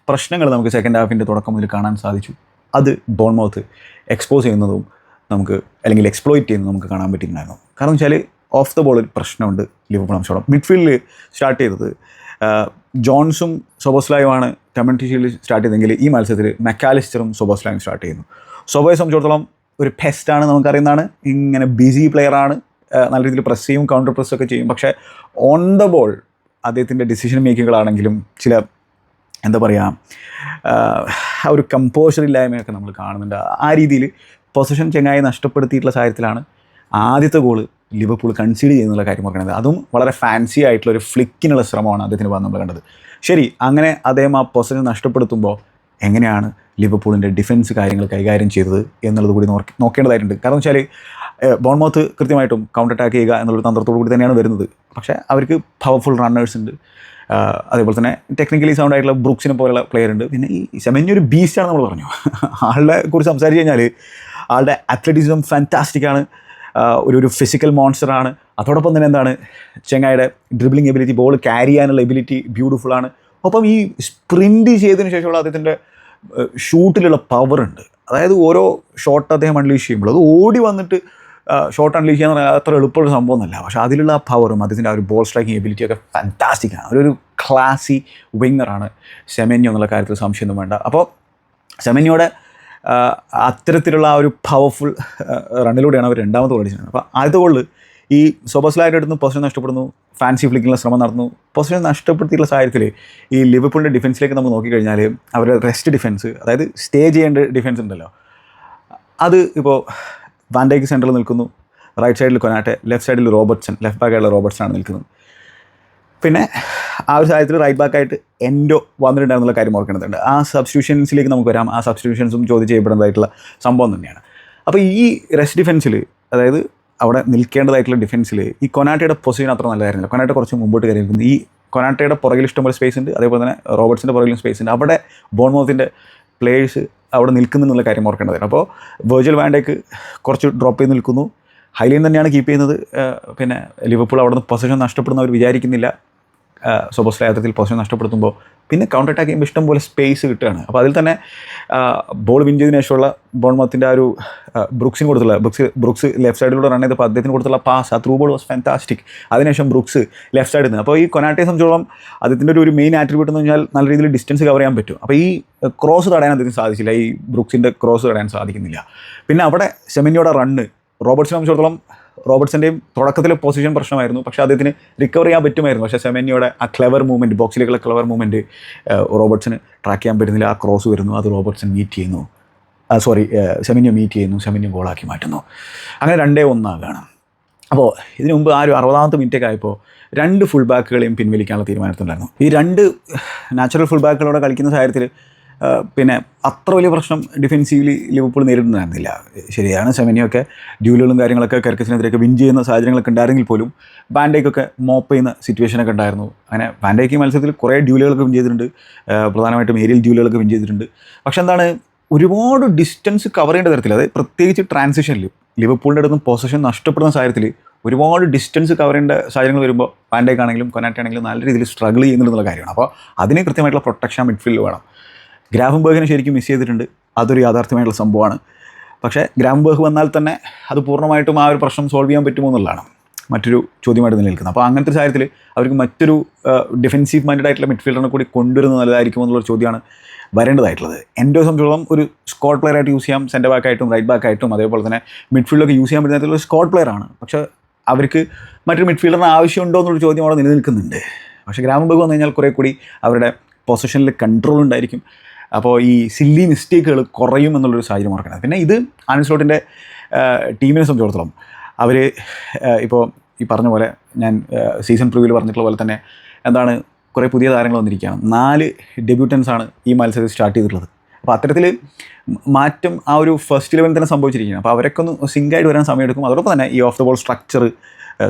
പ്രശ്നങ്ങൾ നമുക്ക് സെക്കൻഡ് ഹാഫിന്റെ തുടക്കം മുതൽ കാണാൻ സാധിച്ചു. അത് ബോൺമൗത്ത് എക്സ്പോസ് ചെയ്യുന്നതും നമുക്ക് അല്ലെങ്കിൽ എക്സ്പ്ലോയിറ്റ് ചെയ്യുന്നതും നമുക്ക് കാണാൻ പറ്റിയിട്ടുണ്ടായിരുന്നു. കാരണം വെച്ചാൽ ഓഫ് ദ ഒരു പ്രശ്നമുണ്ട് ലിവർപൂൾ സംബന്ധിച്ചോളം മിഡ്ഫീൽഡിൽ സ്റ്റാർട്ട് ചെയ്തത് ജോൺസും സൊബോസ്ലായുമാണ് കമ്മ്യൂണിറ്റി ഷീൽഡിൽ സ്റ്റാർട്ട് ചെയ്തെങ്കിൽ ഈ മത്സരത്തിൽ മെക്കാലിസ്റ്ററും സൊബോസ്ലായും സ്റ്റാർട്ട് ചെയ്യുന്നു. സൊബോയെ സംബന്ധിച്ചിടത്തോളം ഒരു പെസ്റ്റാണ് നമുക്കറിയുന്നതാണ്. ഇങ്ങനെ ബിസി പ്ലെയറാണ് നല്ല രീതിയിൽ പ്രസ് ചെയ്യും കൗണ്ടർ പ്രസ് ഒക്കെ ചെയ്യും. പക്ഷേ ഓൺ ദ ബോൾ അദ്ദേഹത്തിന്റെ ഡിസിഷൻ മേക്കിങ്ങുകളാണെങ്കിലും ചില എന്താ പറയുക ആ ഒരു കമ്പോഷർ ഇല്ലായ്മയൊക്കെ നമ്മൾ കാണുന്നുണ്ട്. ആ രീതിയിൽ പൊസിഷൻ ചെങ്ങായി നഷ്ടപ്പെടുത്തിയിട്ടുള്ള സാഹചര്യത്തിലാണ് ആദ്യത്തെ ഗോൾ ലിവർപൂൾ കൺസീഡ് ചെയ്യുന്നുള്ള കാര്യം പറയുന്നത് അതും വളരെ ഫാൻസി ആയിട്ടുള്ള ഒരു ഫ്ലിക്കിനുള്ള ശ്രമമാണ് അദ്ദേഹത്തിന് വന്ന് നമ്മൾ കണ്ടത്. ശരി അങ്ങനെ അദ്ദേഹം ആ പൊസിഷൻ നഷ്ടപ്പെടുത്തുമ്പോൾ എങ്ങനെയാണ് ലിവർപൂളിന്റെ ഡിഫൻസ് കാര്യങ്ങൾ കൈകാര്യം ചെയ്തത് എന്നുള്ളത് കൂടി നോക്കി നോക്കേണ്ടതായിട്ടുണ്ട്. കാരണം വെച്ചാൽ ബോൺമൗത്ത് കൃത്യമായിട്ടും കൗണ്ടർ അറ്റാക്ക് ചെയ്യുക എന്നുള്ളൊരു തന്ത്രത്തോടു കൂടി തന്നെയാണ് വരുന്നത്. പക്ഷേ അവർക്ക് പവർഫുൾ റണ്ണേഴ്സ് ഉണ്ട്. അതേപോലെ തന്നെ ടെക്നിക്കലി സൗണ്ട് ആയിട്ടുള്ള ബ്രൂക്സിനെ പോലെയുള്ള പ്ലെയർ ഉണ്ട്. പിന്നെ ഈ സെമന്യ ഒരു ബീസ്റ്റാണ് നമ്മൾ പറഞ്ഞു. ആളുടെ കുറിച്ച് സംസാരിച്ച് കഴിഞ്ഞാൽ ആളുടെ അത്ലറ്റിസം ഫാന്റാസ്റ്റിക് ആണ്. ആ, ഒരു ഒരു ഫിസിക്കൽ മോൺസ്റ്ററാണ് അതോടൊപ്പം തന്നെ എന്താണ്? ചെങ്ങായുടെ ഡ്രിബ്ലിംഗ് എബിലിറ്റി ബോൾ ക്യാരി ചെയ്യാനുള്ള എബിലിറ്റി ബ്യൂട്ടിഫുൾ ആണ്. ഒപ്പം ഈ സ്പ്രിന്റ് ചെയ്തതിന് ശേഷമുള്ള അദ്ദേഹത്തിന്റെ ഷൂട്ടിലുള്ള പവർ ഉണ്ട്. അതായത് ഓരോ ഷോട്ട് അദ്ദേഹം അൺലീഷ് ചെയ്യുമ്പോൾ അത് ഓടി വന്നിട്ട് ഷോട്ട് അൺലീഷ് ചെയ്യാന്ന് പറഞ്ഞാൽ അത്ര എളുപ്പമുള്ള സംഭവമൊന്നുമല്ല പക്ഷേ അതിലുള്ള ആ പവറും അദ്ദേഹത്തിന്റെ ആ ഒരു ബോൾ സ്ട്രൈക്കിംഗ് ഫാന്റാസ്റ്റിക് ആണ്. ഒരു ക്ലാസി വിങ്ങറാണ് സെമന്യോ എന്നുള്ള കാര്യത്തിൽ സംശയമൊന്നും വേണ്ട. അപ്പോൾ സെമെന്യോടെ അത്തരത്തിലുള്ള ആ ഒരു പവർഫുൾ റണ്ണിലൂടെയാണ് അവർ രണ്ടാമത് ഗോൾ അടിച്ചത്. അപ്പോൾ ആദ്യത്തെ ഗോളിൽ ഈ സോബസ്ലായിട്ട് എടുത്തു പൊസിഷൻ നഷ്ടപ്പെടുന്നു ഫാൻസി ഫ്ലിക്കിനുള്ള ശ്രമം നടന്നു. പൊസിഷൻ നഷ്ടപ്പെടുത്തിയിട്ടുള്ള സാഹചര്യത്തിൽ ഈ ലിവർപൂളിന്റെ ഡിഫൻസിലേക്ക് നമ്മൾ നോക്കിക്കഴിഞ്ഞാൽ അവരുടെ റെസ്റ്റ് ഡിഫൻസ് അതായത് സ്റ്റേ ചെയ്യേണ്ട ഡിഫൻസ് ഉണ്ടല്ലോ. അത് ഇപ്പോൾ വാൻഡേക്ക് സെന്ററിൽ നിൽക്കുന്നു. റൈറ്റ് സൈഡിൽ കൊനാട്ടെ ലെഫ്റ്റ് സൈഡിൽ റോബർട്ട്സൺ ലെഫ്റ്റ് ബാക്കായിട്ടുള്ള റോബർട്ട്സൺ ആണ് നിൽക്കുന്നത്. പിന്നെ ആ ഒരു സാഹചര്യത്തിൽ റൈറ്റ് ബാക്കായിട്ട് എൻഡോ വന്നിട്ടുണ്ടായിരുന്നുള്ള കാര്യം ഓർക്കേണ്ടതുണ്ട്. ആ സബ്സ്റ്റിറ്റ്യൂഷൻസിലേക്ക് നമുക്ക് വരാം. ആ സബ്സ്റ്റിറ്റ്യൂഷൻസും ചോദ്യം ചെയ്യപ്പെടുന്നതായിട്ടുള്ള സംഭവം തന്നെയാണ്. അപ്പോൾ ഈ റെസ്റ്റ് ഡിഫൻസിൽ അതായത് അവിടെ നിൽക്കേണ്ടതായിട്ടുള്ള ഡിഫൻസിൽ ഈ കൊനാട്ടയുടെ പൊസിഷൻ അത്ര നല്ലതായിരുന്നില്ല. കൊനാട്ട കുറച്ച് മുമ്പോട്ട് കയറി നിൽക്കുന്നു. ഈ കൊനാട്ടയുടെ പുറകിൽ ഇഷ്ടംപോലെ സ്പേസ് ഉണ്ട്. അതേപോലെ തന്നെ റോബർട്സിന്റെ പുറകിലും സ്പേസ് ഉണ്ട്. അവിടെ ബോൺമോത്തിന്റെ പ്ലേയേഴ്സ് അവിടെ നിൽക്കുന്നുള്ള കാര്യം ഓർക്കേണ്ടതാണ് അപ്പോൾ വെർച്വൽ വാൻഡേക്ക് കുറച്ച് ഡ്രോപ്പ് ചെയ്ത് നിൽക്കുന്നു. ഹൈലൈൻ തന്നെയാണ് കീപ്പ് ചെയ്യുന്നത്. പിന്നെ ലിവർപൂൾ അവിടെ നിന്ന് പൊസിഷൻ നഷ്ടപ്പെടുന്നവർ വിചാരിക്കുന്നില്ല. സ്വബോസ്ലായത്തിൽ പൊസിഷൻ നഷ്ടപ്പെടുത്തുമ്പോൾ പിന്നെ കൗണ്ടർ അറ്റാക്ക് ചെയ്യുമ്പോൾ ഇഷ്ടം പോലെ സ്പേസ് കിട്ടുകയാണ്. അപ്പോൾ അതിൽ തന്നെ ബോൾ വിൻ ചെയ്തതിനു ശേഷമുള്ള ബോൺമത്തിന്റെ ആ ഒരു ബ്രൂക്സിന് കൊടുത്തുള്ള ബ്രുക്സ് ബ്രുക്സ് ലെഫ്റ്റ് സൈഡിലൂടെ റൺ ചെയ്തപ്പോൾ അദ്ദേഹത്തിന് കൊടുത്തുള്ള പാസ് ആ ത്രൂ ബോൾ വാസ് ഫാന്റാസ്റ്റിക് അതിനുശേഷം ബ്രുക്സ് ലെഫ്റ്റ് സൈഡിൽ നിന്ന്. അപ്പോൾ ഈ കൊനാട്ടയെ സംബന്ധിച്ചോളം അദ്ദേഹത്തിന്റെ ഒരു ഒരു മെയിൻ ആട്രിബ്യൂട്ട് എന്ന് പറഞ്ഞാൽ നല്ല രീതിയിൽ ഡിസ്റ്റൻസ് കവർ ചെയ്യാൻ പറ്റും. അപ്പോൾ ഈ ക്രോസ് തടയാൻ അദ്ദേഹത്തിന് സാധിച്ചില്ല. ഈ ബ്രുക്സിന്റെ ക്രോസ് തടയാൻ സാധിക്കുന്നില്ല. പിന്നെ അവിടെ സെമിനിയുടെ റണ്ണ് റോബർട്ട്സിനെ സംബന്ധിച്ചിടത്തോളം റോബർട്സിന്റെയും തുടക്കത്തിൽ പൊസിഷൻ പ്രശ്നമായിരുന്നു. പക്ഷേ അദ്ദേഹത്തിന് റിക്കവർ ചെയ്യാൻ പറ്റുമായിരുന്നു. പക്ഷേ സെമന്യയുടെ ആ ക്ലവർ മൂവ്മെന്റ് ബോക്സിലേക്കുള്ള ക്ലവർ മൂവ്മെന്റ് റോബർട്സിന് ട്രാക്ക് ചെയ്യാൻ പറ്റുന്നില്ല. ആ ക്രോസ് വരുന്നു. അത് റോബർട്സൺ മീറ്റ് ചെയ്യുന്നു. സോറി സെമിന്യോ മീറ്റ് ചെയ്യുന്നു. സെമിന്യോ ഗോളാക്കി മാറ്റുന്നു. അങ്ങനെ രണ്ടേ ഒന്നാകാണ്. അപ്പോൾ ഇതിനു മുമ്പ് ആ ഒരു അറുപതാമത്തെ മിനിറ്റൊക്കെ ആയപ്പോൾ രണ്ട് ഫുൾ ബാക്കുകളെയും പിൻവലിക്കാനുള്ള തീരുമാനത്തിലുണ്ടായിരുന്നു. ഈ രണ്ട് നാച്ചുറൽ ഫുൾ ബാക്കുകളോടെ കളിക്കുന്ന സാഹചര്യത്തിൽ പിന്നെ അത്ര വലിയ പ്രശ്നം ഡിഫെൻസീവ്ലി ലിവർപൂൾ നേരിടുന്നതായിരുന്നില്ല. ശരിയാണ് സെമിനിയൊക്കെ ഡ്യൂലുകളും കാര്യങ്ങളൊക്കെ കർക്കസിനെതിരെയൊക്കെ വിൻ ചെയ്യുന്ന സാഹചര്യങ്ങളൊക്കെ ഉണ്ടായിരുന്നെങ്കിൽ പോലും ബാൻഡേക്കൊക്കെ മോപ്പ് ചെയ്യുന്ന സിറ്റുവേഷനൊക്കെ ഉണ്ടായിരുന്നു. അങ്ങനെ ബാൻഡേക്ക് മത്സരത്തിൽ കുറേ ഡ്യൂലുകളൊക്കെ വിൻ ചെയ്തിട്ടുണ്ട്. പ്രധാനമായിട്ടും ഏരിയൽ ഡ്യൂലുകളൊക്കെ വിൻ ചെയ്തിട്ടുണ്ട്. പക്ഷെ എന്താണ് ഒരുപാട് ഡിസ്റ്റൻസ് കവർ ചെയ്യേണ്ട തരത്തിൽ അതായത് പ്രത്യേകിച്ച് ട്രാൻസിഷനിൽ ലിവർപൂളിന്റെ അടുത്തും പൊസഷൻ നഷ്ടപ്പെടുന്ന സാഹചര്യത്തിൽ ഒരുപാട് ഡിസ്റ്റൻസ് കവർ ചെയ്യേണ്ട സാഹചര്യങ്ങൾ വരുമ്പോൾ പാൻഡേക്ക് ആണെങ്കിലും കൊനാറ്റ ആണെങ്കിലും നല്ല രീതിയിൽ സ്ട്രഗിൾ ചെയ്യുന്നുണ്ടെന്നുള്ള കാര്യമാണ്. അപ്പോൾ അതിന് കൃത്യമായിട്ടുള്ള പ്രൊട്ടക്ഷൻ മിഡ്ഫീൽഡ് വേണം. ഗ്രാഫംബർഗിനെ ശരിക്കും മിസ് ചെയ്തിട്ടുണ്ട്. അതൊരു യാഥാർത്ഥ്യമായിട്ടുള്ള സംഭവമാണ്. പക്ഷേ ഗ്രാഫംബർഗ് വന്നാൽ തന്നെ അത് പൂർണമായിട്ടും ആ ഒരു പ്രശ്നം സോൾവ് ചെയ്യാൻ പറ്റുമോ എന്നുള്ളതാണ് മറ്റൊരു ചോദ്യമായിട്ട് നിലനിൽക്കുന്നത് അപ്പോൾ അങ്ങനത്തെ ഒരു സാഹചര്യത്തിൽ അവർക്ക് മറ്റൊരു ഡിഫൻസീവ് മൈൻഡഡ് ആയിട്ടുള്ള മിഡ്ഫീൽഡറിനെ കൂടി കൊണ്ടുവരുന്നത് നല്ലതായിരിക്കുമോ എന്നുള്ളൊരു ചോദ്യമാണ് വരേണ്ടതായിട്ടുള്ളത്. എന്റെ സംബന്ധിച്ചോളം ഒരു സ്കോട്ട് പ്ലെയർ ആയിട്ട് യൂസ് ചെയ്യാം സെന്റർ ബാക്ക് ആയിട്ടും റൈറ്റ് ബാക്ക് ആയിട്ടും അതേപോലെ തന്നെ മിഡ്ഫീൽഡൊക്കെ യൂസ് ചെയ്യാൻ പറ്റുന്ന സ്കോട്ട് പ്ലെയർ ആണ്. പക്ഷേ അവർക്ക് മറ്റൊരു മിഡ്ഫീൽഡറിന് ആവശ്യമുണ്ടോ എന്നൊരു ചോദ്യം അവിടെ നിലനിൽക്കുന്നുണ്ട് പക്ഷേ ഗ്രാമബർഗ് വന്നു കഴിഞ്ഞാൽ കുറേ കൂടി അവരുടെ പൊസിഷനിൽ കൺട്രോൾ ഉണ്ടായിരിക്കും. അപ്പോൾ ഈ സില്ലി മിസ്റ്റേക്കുകൾ കുറയും എന്നുള്ളൊരു സാഹചര്യം ഓർക്കണം പിന്നെ ഇത് ആനസ്ലോട്ടിന്റെ ടീമിനെ സംബന്ധിച്ചിടത്തോളം അവർ ഇപ്പോൾ ഈ പറഞ്ഞ പോലെ ഞാൻ സീസൺ പ്രിവ്യൂവിൽ പറഞ്ഞിട്ടുള്ള പോലെ തന്നെ എന്താണ് കുറേ പുതിയ താരങ്ങൾ വന്നിരിക്കുകയാണ്. നാല് ഡെബ്യൂട്ടൻസ് ആണ് ഈ മത്സരത്തിൽ സ്റ്റാർട്ട് ചെയ്തിട്ടുള്ളത്. അപ്പോൾ അത്തരത്തിൽ മാറ്റം ആ ഒരു ഫസ്റ്റ് ലെവലിൽ തന്നെ സംഭവിച്ചിരിക്കുകയാണ്. അപ്പോൾ അവരൊക്കെ ഒന്ന് സിങ്കായിട്ട് വരാൻ സമയമെടുക്കും. അതോടൊപ്പം തന്നെ ഈ off the ball structure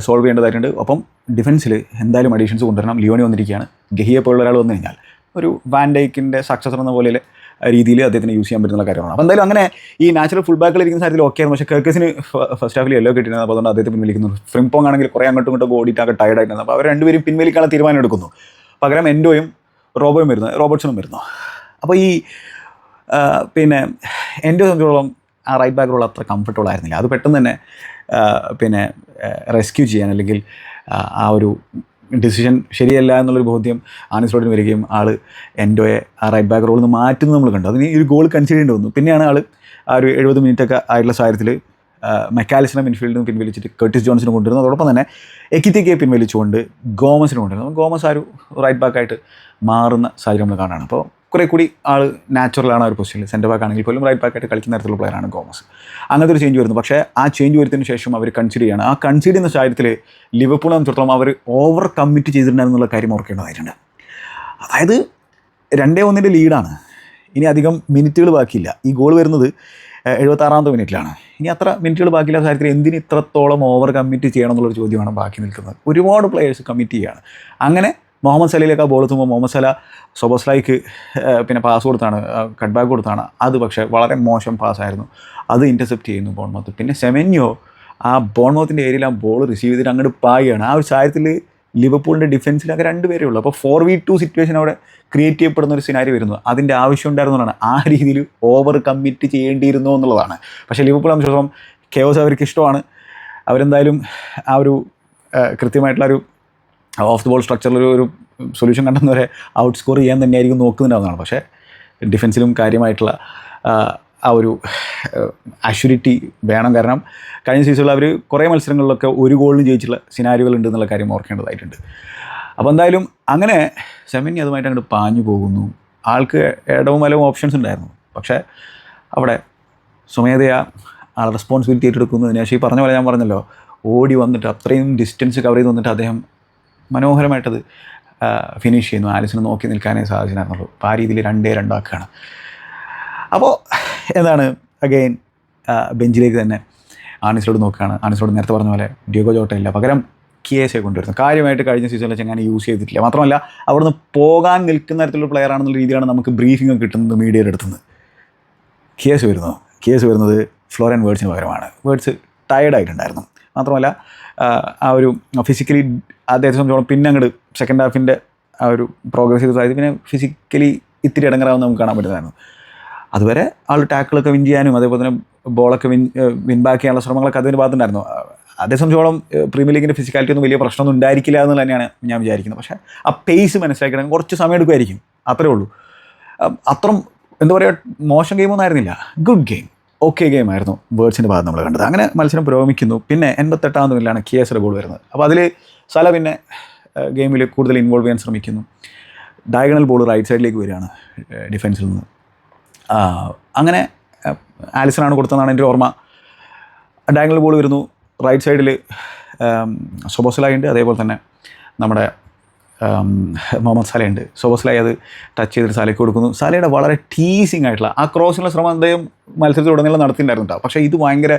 solve ചെയ്യേണ്ടതായിട്ടുണ്ട്. അപ്പം ഡിഫൻസിൽ എന്തായാലും അഡീഷൻസ് കൊണ്ടുവരണം. ലിയോണി വന്നിരിക്കുകയാണ്. ഗഹിയെ പോലുള്ള ഒരാൾ വന്നു കഴിഞ്ഞാൽ. ഒരു വാൻഡൈക്കിന്റെ സക്സസർ എന്ന പോലെ രീതിയിൽ അദ്ദേഹത്തിന് യൂസ് ചെയ്യാൻ പറ്റുന്ന കാര്യമാണ്. അപ്പോൾ എന്തായാലും അങ്ങനെ ഈ നാച്ചുറൽ ഫുൾ ബാക്കിൽ ഇരിക്കുന്ന സാഹചര്യത്തിൽ ഓക്കെ ആയിരുന്നു പക്ഷേ കേർക്കസിന് ഫസ്റ്റ് ഹാഫിൽ എല്ലോ കിട്ടിയിരുന്നത് അപ്പോൾ അതുകൊണ്ട് അദ്ദേഹത്തെ പിൻവലിക്കുന്നു. ഫ്രിംപോങ് ആണെങ്കിൽ കുറേ അങ്ങോട്ടും ഇങ്ങോട്ടും ഓടിയിട്ടൊക്കെ ടയർഡായിട്ടുണ്ട് അപ്പോൾ അവർ രണ്ടുപേരും പിൻവലിക്കാനുള്ള തീരുമാനം എടുക്കുന്നു. പകരം എൻഡോയും റോബോയും വരുന്നു. റോബർട്ട്സണും വരുന്നു. അപ്പോൾ ഈ പിന്നെ എൻഡോ സംബന്ധിച്ചോളം ആ റൈറ്റ് ബാക്ക് റോൾ അത്ര കംഫർട്ടബിൾ ആയിരുന്നില്ല. അത് പെട്ടെന്ന് തന്നെ പിന്നെ റെസ്ക്യൂ ചെയ്യാൻ അല്ലെങ്കിൽ ആ ഒരു ഡിസിഷൻ ശരിയല്ല എന്നുള്ളൊരു ബോധ്യം ആനിസ്ലോട്ടിന് വരികയും ആൾ എൻഡോയെ ആ റൈറ്റ് ബാക്ക് റോളിൽ നിന്ന് മാറ്റുന്നത് നമ്മൾ കണ്ടു. അതിന് ഒരു ഗോൾ കൺസിഡർ ചെയ്യേണ്ടി വന്നു. പിന്നെയാണ് ആൾ ആ ഒരു എഴുപത് മിനിറ്റൊക്കെ ആയിട്ടുള്ള സാഹചര്യത്തിൽ മെക്കാലിസിനെ മിൻഫീൽഡിൽ നിന്ന് പിൻവലിച്ചിട്ട് കർട്ടിസ് ജോൺസിനെ കൊണ്ടുവരുന്നു. അതോടൊപ്പം തന്നെ എക്കിത്തേക്ക് പിൻവലിച്ചുകൊണ്ട് ഗോമസിനെ കൊണ്ടുവരുന്നു. ഗോമസ് ആ ഒരു റൈറ്റ് ബാക്കായിട്ട് മാറുന്ന സാഹചര്യം നമ്മൾ കാണുകയാണ്. അപ്പോൾ കുറേ കൂടി ആൾ നാച്ചുറലാണ് ആ ഒരു പൊസിഷനിൽ സെന്റർ ബാക്ക് ആണെങ്കിൽ പോലും റൈറ്റ് ബാക്ക് ആയിട്ട് കളിക്കുന്ന തരത്തിലുള്ള പ്ലെയറാണ് ഗോമസ്. അങ്ങനത്തെ ഒരു ചേഞ്ച് വരുന്നു. പക്ഷേ ആ ചേഞ്ച് വരുത്തിന് ശേഷം അവർ കൺസിഡർ ചെയ്യാണ്. ആ കൺസിഡർ ചെയ്യുന്ന സാഹചര്യത്തിൽ ലിവർപൂളെ സംബന്ധിച്ചിടത്തോളം അവർ ഓവർ കമ്മിറ്റ് ചെയ്തിട്ടുണ്ടെന്നുള്ള കാര്യം ഓർക്കേണ്ടതായിട്ടുണ്ട് അതായത് രണ്ടേ ഒന്നിന്റെ ലീഡാണ് ഇനി അധികം മിനിറ്റുകൾ ബാക്കിയില്ല. ഈ ഗോൾ വരുന്നത് എഴുപത്താറാമത്തെ മിനിറ്റിലാണ് ഇനി അത്ര മിനിറ്റുകൾ ബാക്കിയില്ല കാര്യത്തിൽ എന്തിന് ഇത്രത്തോളം ഓവർ കമ്മിറ്റ് ചെയ്യണം എന്നുള്ളൊരു ചോദ്യമാണ് ബാക്കി നിൽക്കുന്നത്. ഒരുപാട് പ്ലെയേഴ്സ് കമ്മിറ്റ് ചെയ്യുകയാണ് അങ്ങനെ മുഹമ്മദ് സലയിലേക്ക് ആ ബോൾ എത്തുമ്പോൾ മുഹമ്മദ് സല സൊബസ്ലൈക്ക് പിന്നെ പാസ് കൊടുത്താണ് കട്ട് ബാക്ക് കൊടുത്താണ്. അത് പക്ഷേ വളരെ മോശം പാസ്സായിരുന്നു അത് ഇന്റർസെപ്റ്റ് ചെയ്യുന്നു ബോൺമൗത്ത് പിന്നെ സെമന്യോ ആ ബോൺമൗത്തിന്റെ ഏരിയയിൽ ആ ബോൾ റിസീവ് ചെയ്തിട്ട് അങ്ങോട്ട് പായുകയാണ്. ആ ഒരു സാഹചര്യത്തിൽ ലിവർപൂളിന്റെ ഡിഫൻസിലൊക്കെ രണ്ട് പേരേ ഉള്ളൂ. അപ്പോൾ ഫോർ വി ടു സിറ്റുവേഷൻ അവിടെ ക്രിയേറ്റ് ചെയ്യപ്പെടുന്ന ഒരു സിനാരി വരുന്നു. അതിന്റെ ആവശ്യം ഉണ്ടായിരുന്നതാണ്. ആ രീതിയിൽ ഓവർ കമ്മിറ്റ് ചെയ്യേണ്ടിയിരുന്നു എന്നുള്ളതാണ്. പക്ഷേ ലിവർപൂൾ സംബന്ധിച്ചിടത്തോളം കെയോസ് അവർക്ക് ഇഷ്ടമാണ്. അവരെന്തായാലും ആ ഒരു കൃത്യമായിട്ടുള്ള ഒരു ഓഫ് ദി ബോൾ സ്ട്രക്ചറിൽ ഒരു സൊല്യൂഷൻ കണ്ടെന്നവരെ ഔട്ട് സ്കോർ ചെയ്യാൻ തന്നെയായിരിക്കും നോക്കുന്നുണ്ടാവുന്നതാണ് പക്ഷേ ഡിഫൻസിലും കാര്യമായിട്ടുള്ള ആ, ഒരു അഷ്യൂരിറ്റി വേണം. കാരണം കഴിഞ്ഞ സീസണിൽ അവർ കുറേ മത്സരങ്ങളിലൊക്കെ ഒരു ഗോളിന് ജയിച്ചുള്ള ഉണ്ട് എന്നുള്ള കാര്യം ഓർക്കേണ്ടതായിട്ടുണ്ട്. അപ്പോൾ എന്തായാലും അങ്ങനെ സെമിനി അതുമായിട്ട് അങ്ങോട്ട് പാഞ്ഞു പോകുന്നു. ആൾക്ക് ഇടവും വലവും ഓപ്ഷൻസ് ഉണ്ടായിരുന്നു. പക്ഷേ അവിടെ സ്വമേധയാ ആൾ റെസ്പോൺസിബിലിറ്റി ഏറ്റെടുക്കുന്നതിന് ശേഷം ഈ പറഞ്ഞ പോലെ ഞാൻ പറഞ്ഞല്ലോ ഓടി വന്നിട്ട് അത്രയും ഡിസ്റ്റൻസ് കവർ ചെയ്ത് വന്നിട്ട് അദ്ദേഹം മനോഹരമായിട്ടത് ഫിനിഷ് ചെയ്യുന്നു. ആലിസിന് നോക്കി നിൽക്കാനേ സാധിച്ചിട്ടുണ്ടായിരുന്നുള്ളൂ അപ്പോൾ ആ രീതിയിൽ രണ്ടേ രണ്ടാക്കുകയാണ്. അപ്പോൾ എന്താണ്? അഗെയിൻ ബെഞ്ചിലേക്ക് തന്നെ ആണിസിലോട് നോക്കുകയാണ്. ആണിസിലോട് നേരത്തെ പറഞ്ഞ പോലെ ഡ്യൂഗോ ജോട്ട ഇല്ല. പകരം കിയേസെ കൊണ്ടുവരുന്നു. കാര്യമായിട്ട് കഴിഞ്ഞ സീസണിൽ ചെങ്ങനെ യൂസ് ചെയ്തിട്ടില്ല. മാത്രമല്ല അവിടുന്ന് പോകാൻ നിൽക്കുന്ന തരത്തിലുള്ള പ്ലെയർ ആണെന്നുള്ള രീതിയാണ് നമുക്ക് ബ്രീഫിംഗ് കിട്ടുന്നത് മീഡിയയുടെ അടുത്തുനിന്ന്. കിയേസ് വരുന്നു? കിയേസ് വരുന്നത് ഫ്ലോറൻ വേർഡ്സിന് പകരമാണ്. വേർഡ്സ് ടയർഡായിട്ടുണ്ടായിരുന്നു മാത്രമല്ല ആ, ഒരു ഫിസിക്കലി അദ്ദേഹത്തെ സംബന്ധിച്ചോളം പിന്നെ അങ്ങോട്ട് സെക്കൻഡ് ഹാഫിന്റെ ആ ഒരു പ്രോഗ്രസ് ചെയ്ത സാഹചര്യം പിന്നെ ഫിസിക്കലി ഇത്തിരി ഇടങ്ങറാവുന്ന നമുക്ക് കാണാൻ പറ്റുന്നതായിരുന്നു. അതുവരെ ആൾ ടാക്കിളൊക്കെ വിൻ ചെയ്യാനും അതേപോലെ തന്നെ ബോളൊക്കെ വിൻ വിൻ ബാക്ക് ചെയ്യാനുള്ള ശ്രമങ്ങളൊക്കെ അതിന്റെ ഭാഗത്തുണ്ടായിരുന്നു. അതേ സംബന്ധിച്ചോളം പ്രീമിയർ ലീഗിന്റെ ഫിസിക്കാലിറ്റി ഒന്നും വലിയ പ്രശ്നമൊന്നും ഉണ്ടായിരിക്കില്ല എന്നുള്ള തന്നെയാണ് ഞാൻ വിചാരിക്കുന്നത്. പക്ഷേ ആ പേസ് മനസ്സിലാക്കണം. കുറച്ച് സമയം എടുക്കുമായിരിക്കും. അത്രേ ഉള്ളൂ. അത്രയും അത്രം എന്താ പറയുക മോശം ഗെയിമൊന്നും ആയിരുന്നില്ല. ഗുഡ് ഗെയിം ഓക്കെ ഗെയിം ആയിരുന്നു. വേർഡ്സിന്റെ ഭാഗത്ത് നമ്മൾ കണ്ടത്. അങ്ങനെ മത്സരം പുരോഗമിക്കുന്നു. പിന്നെ എൺപത്തെട്ടാം മിനിറ്റിലാണ് കിയസിന്റെ ഗോൾ വരുന്നത്. അപ്പോൾ അതിൽ സല പിന്നെ ഗെയിമിൽ കൂടുതൽ ഇൻവോൾവ് ചെയ്യാൻ ശ്രമിക്കുന്നു. ഡയഗണൽ ബോൾ റൈറ്റ് സൈഡിലേക്ക് വരികയാണ് ഡിഫൻസിൽ നിന്ന്. അങ്ങനെ ആലിസനാണ് കൊടുത്തതെന്നാണ് എന്റെ ഓർമ്മ. ഡയഗണൽ ബോൾ വരുന്നു. റൈറ്റ് സൈഡിൽ സൊബോസലായുണ്ട് അതേപോലെ തന്നെ നമ്മുടെ മുഹമ്മദ് സലയുണ്ട് സോബസ്ലായി അത് ടച്ച് ചെയ്തിട്ട് സലയ്ക്ക് കൊടുക്കുന്നു. സലയുടെ വളരെ ടീസിങ് ആയിട്ടുള്ള ആ ക്രോസിനുള്ള ശ്രമം അദ്ദേഹം മത്സരത്തിലുടനീളം നടത്തിയിട്ടുണ്ടായിരുന്നു പക്ഷേ ഇത് ഭയങ്കര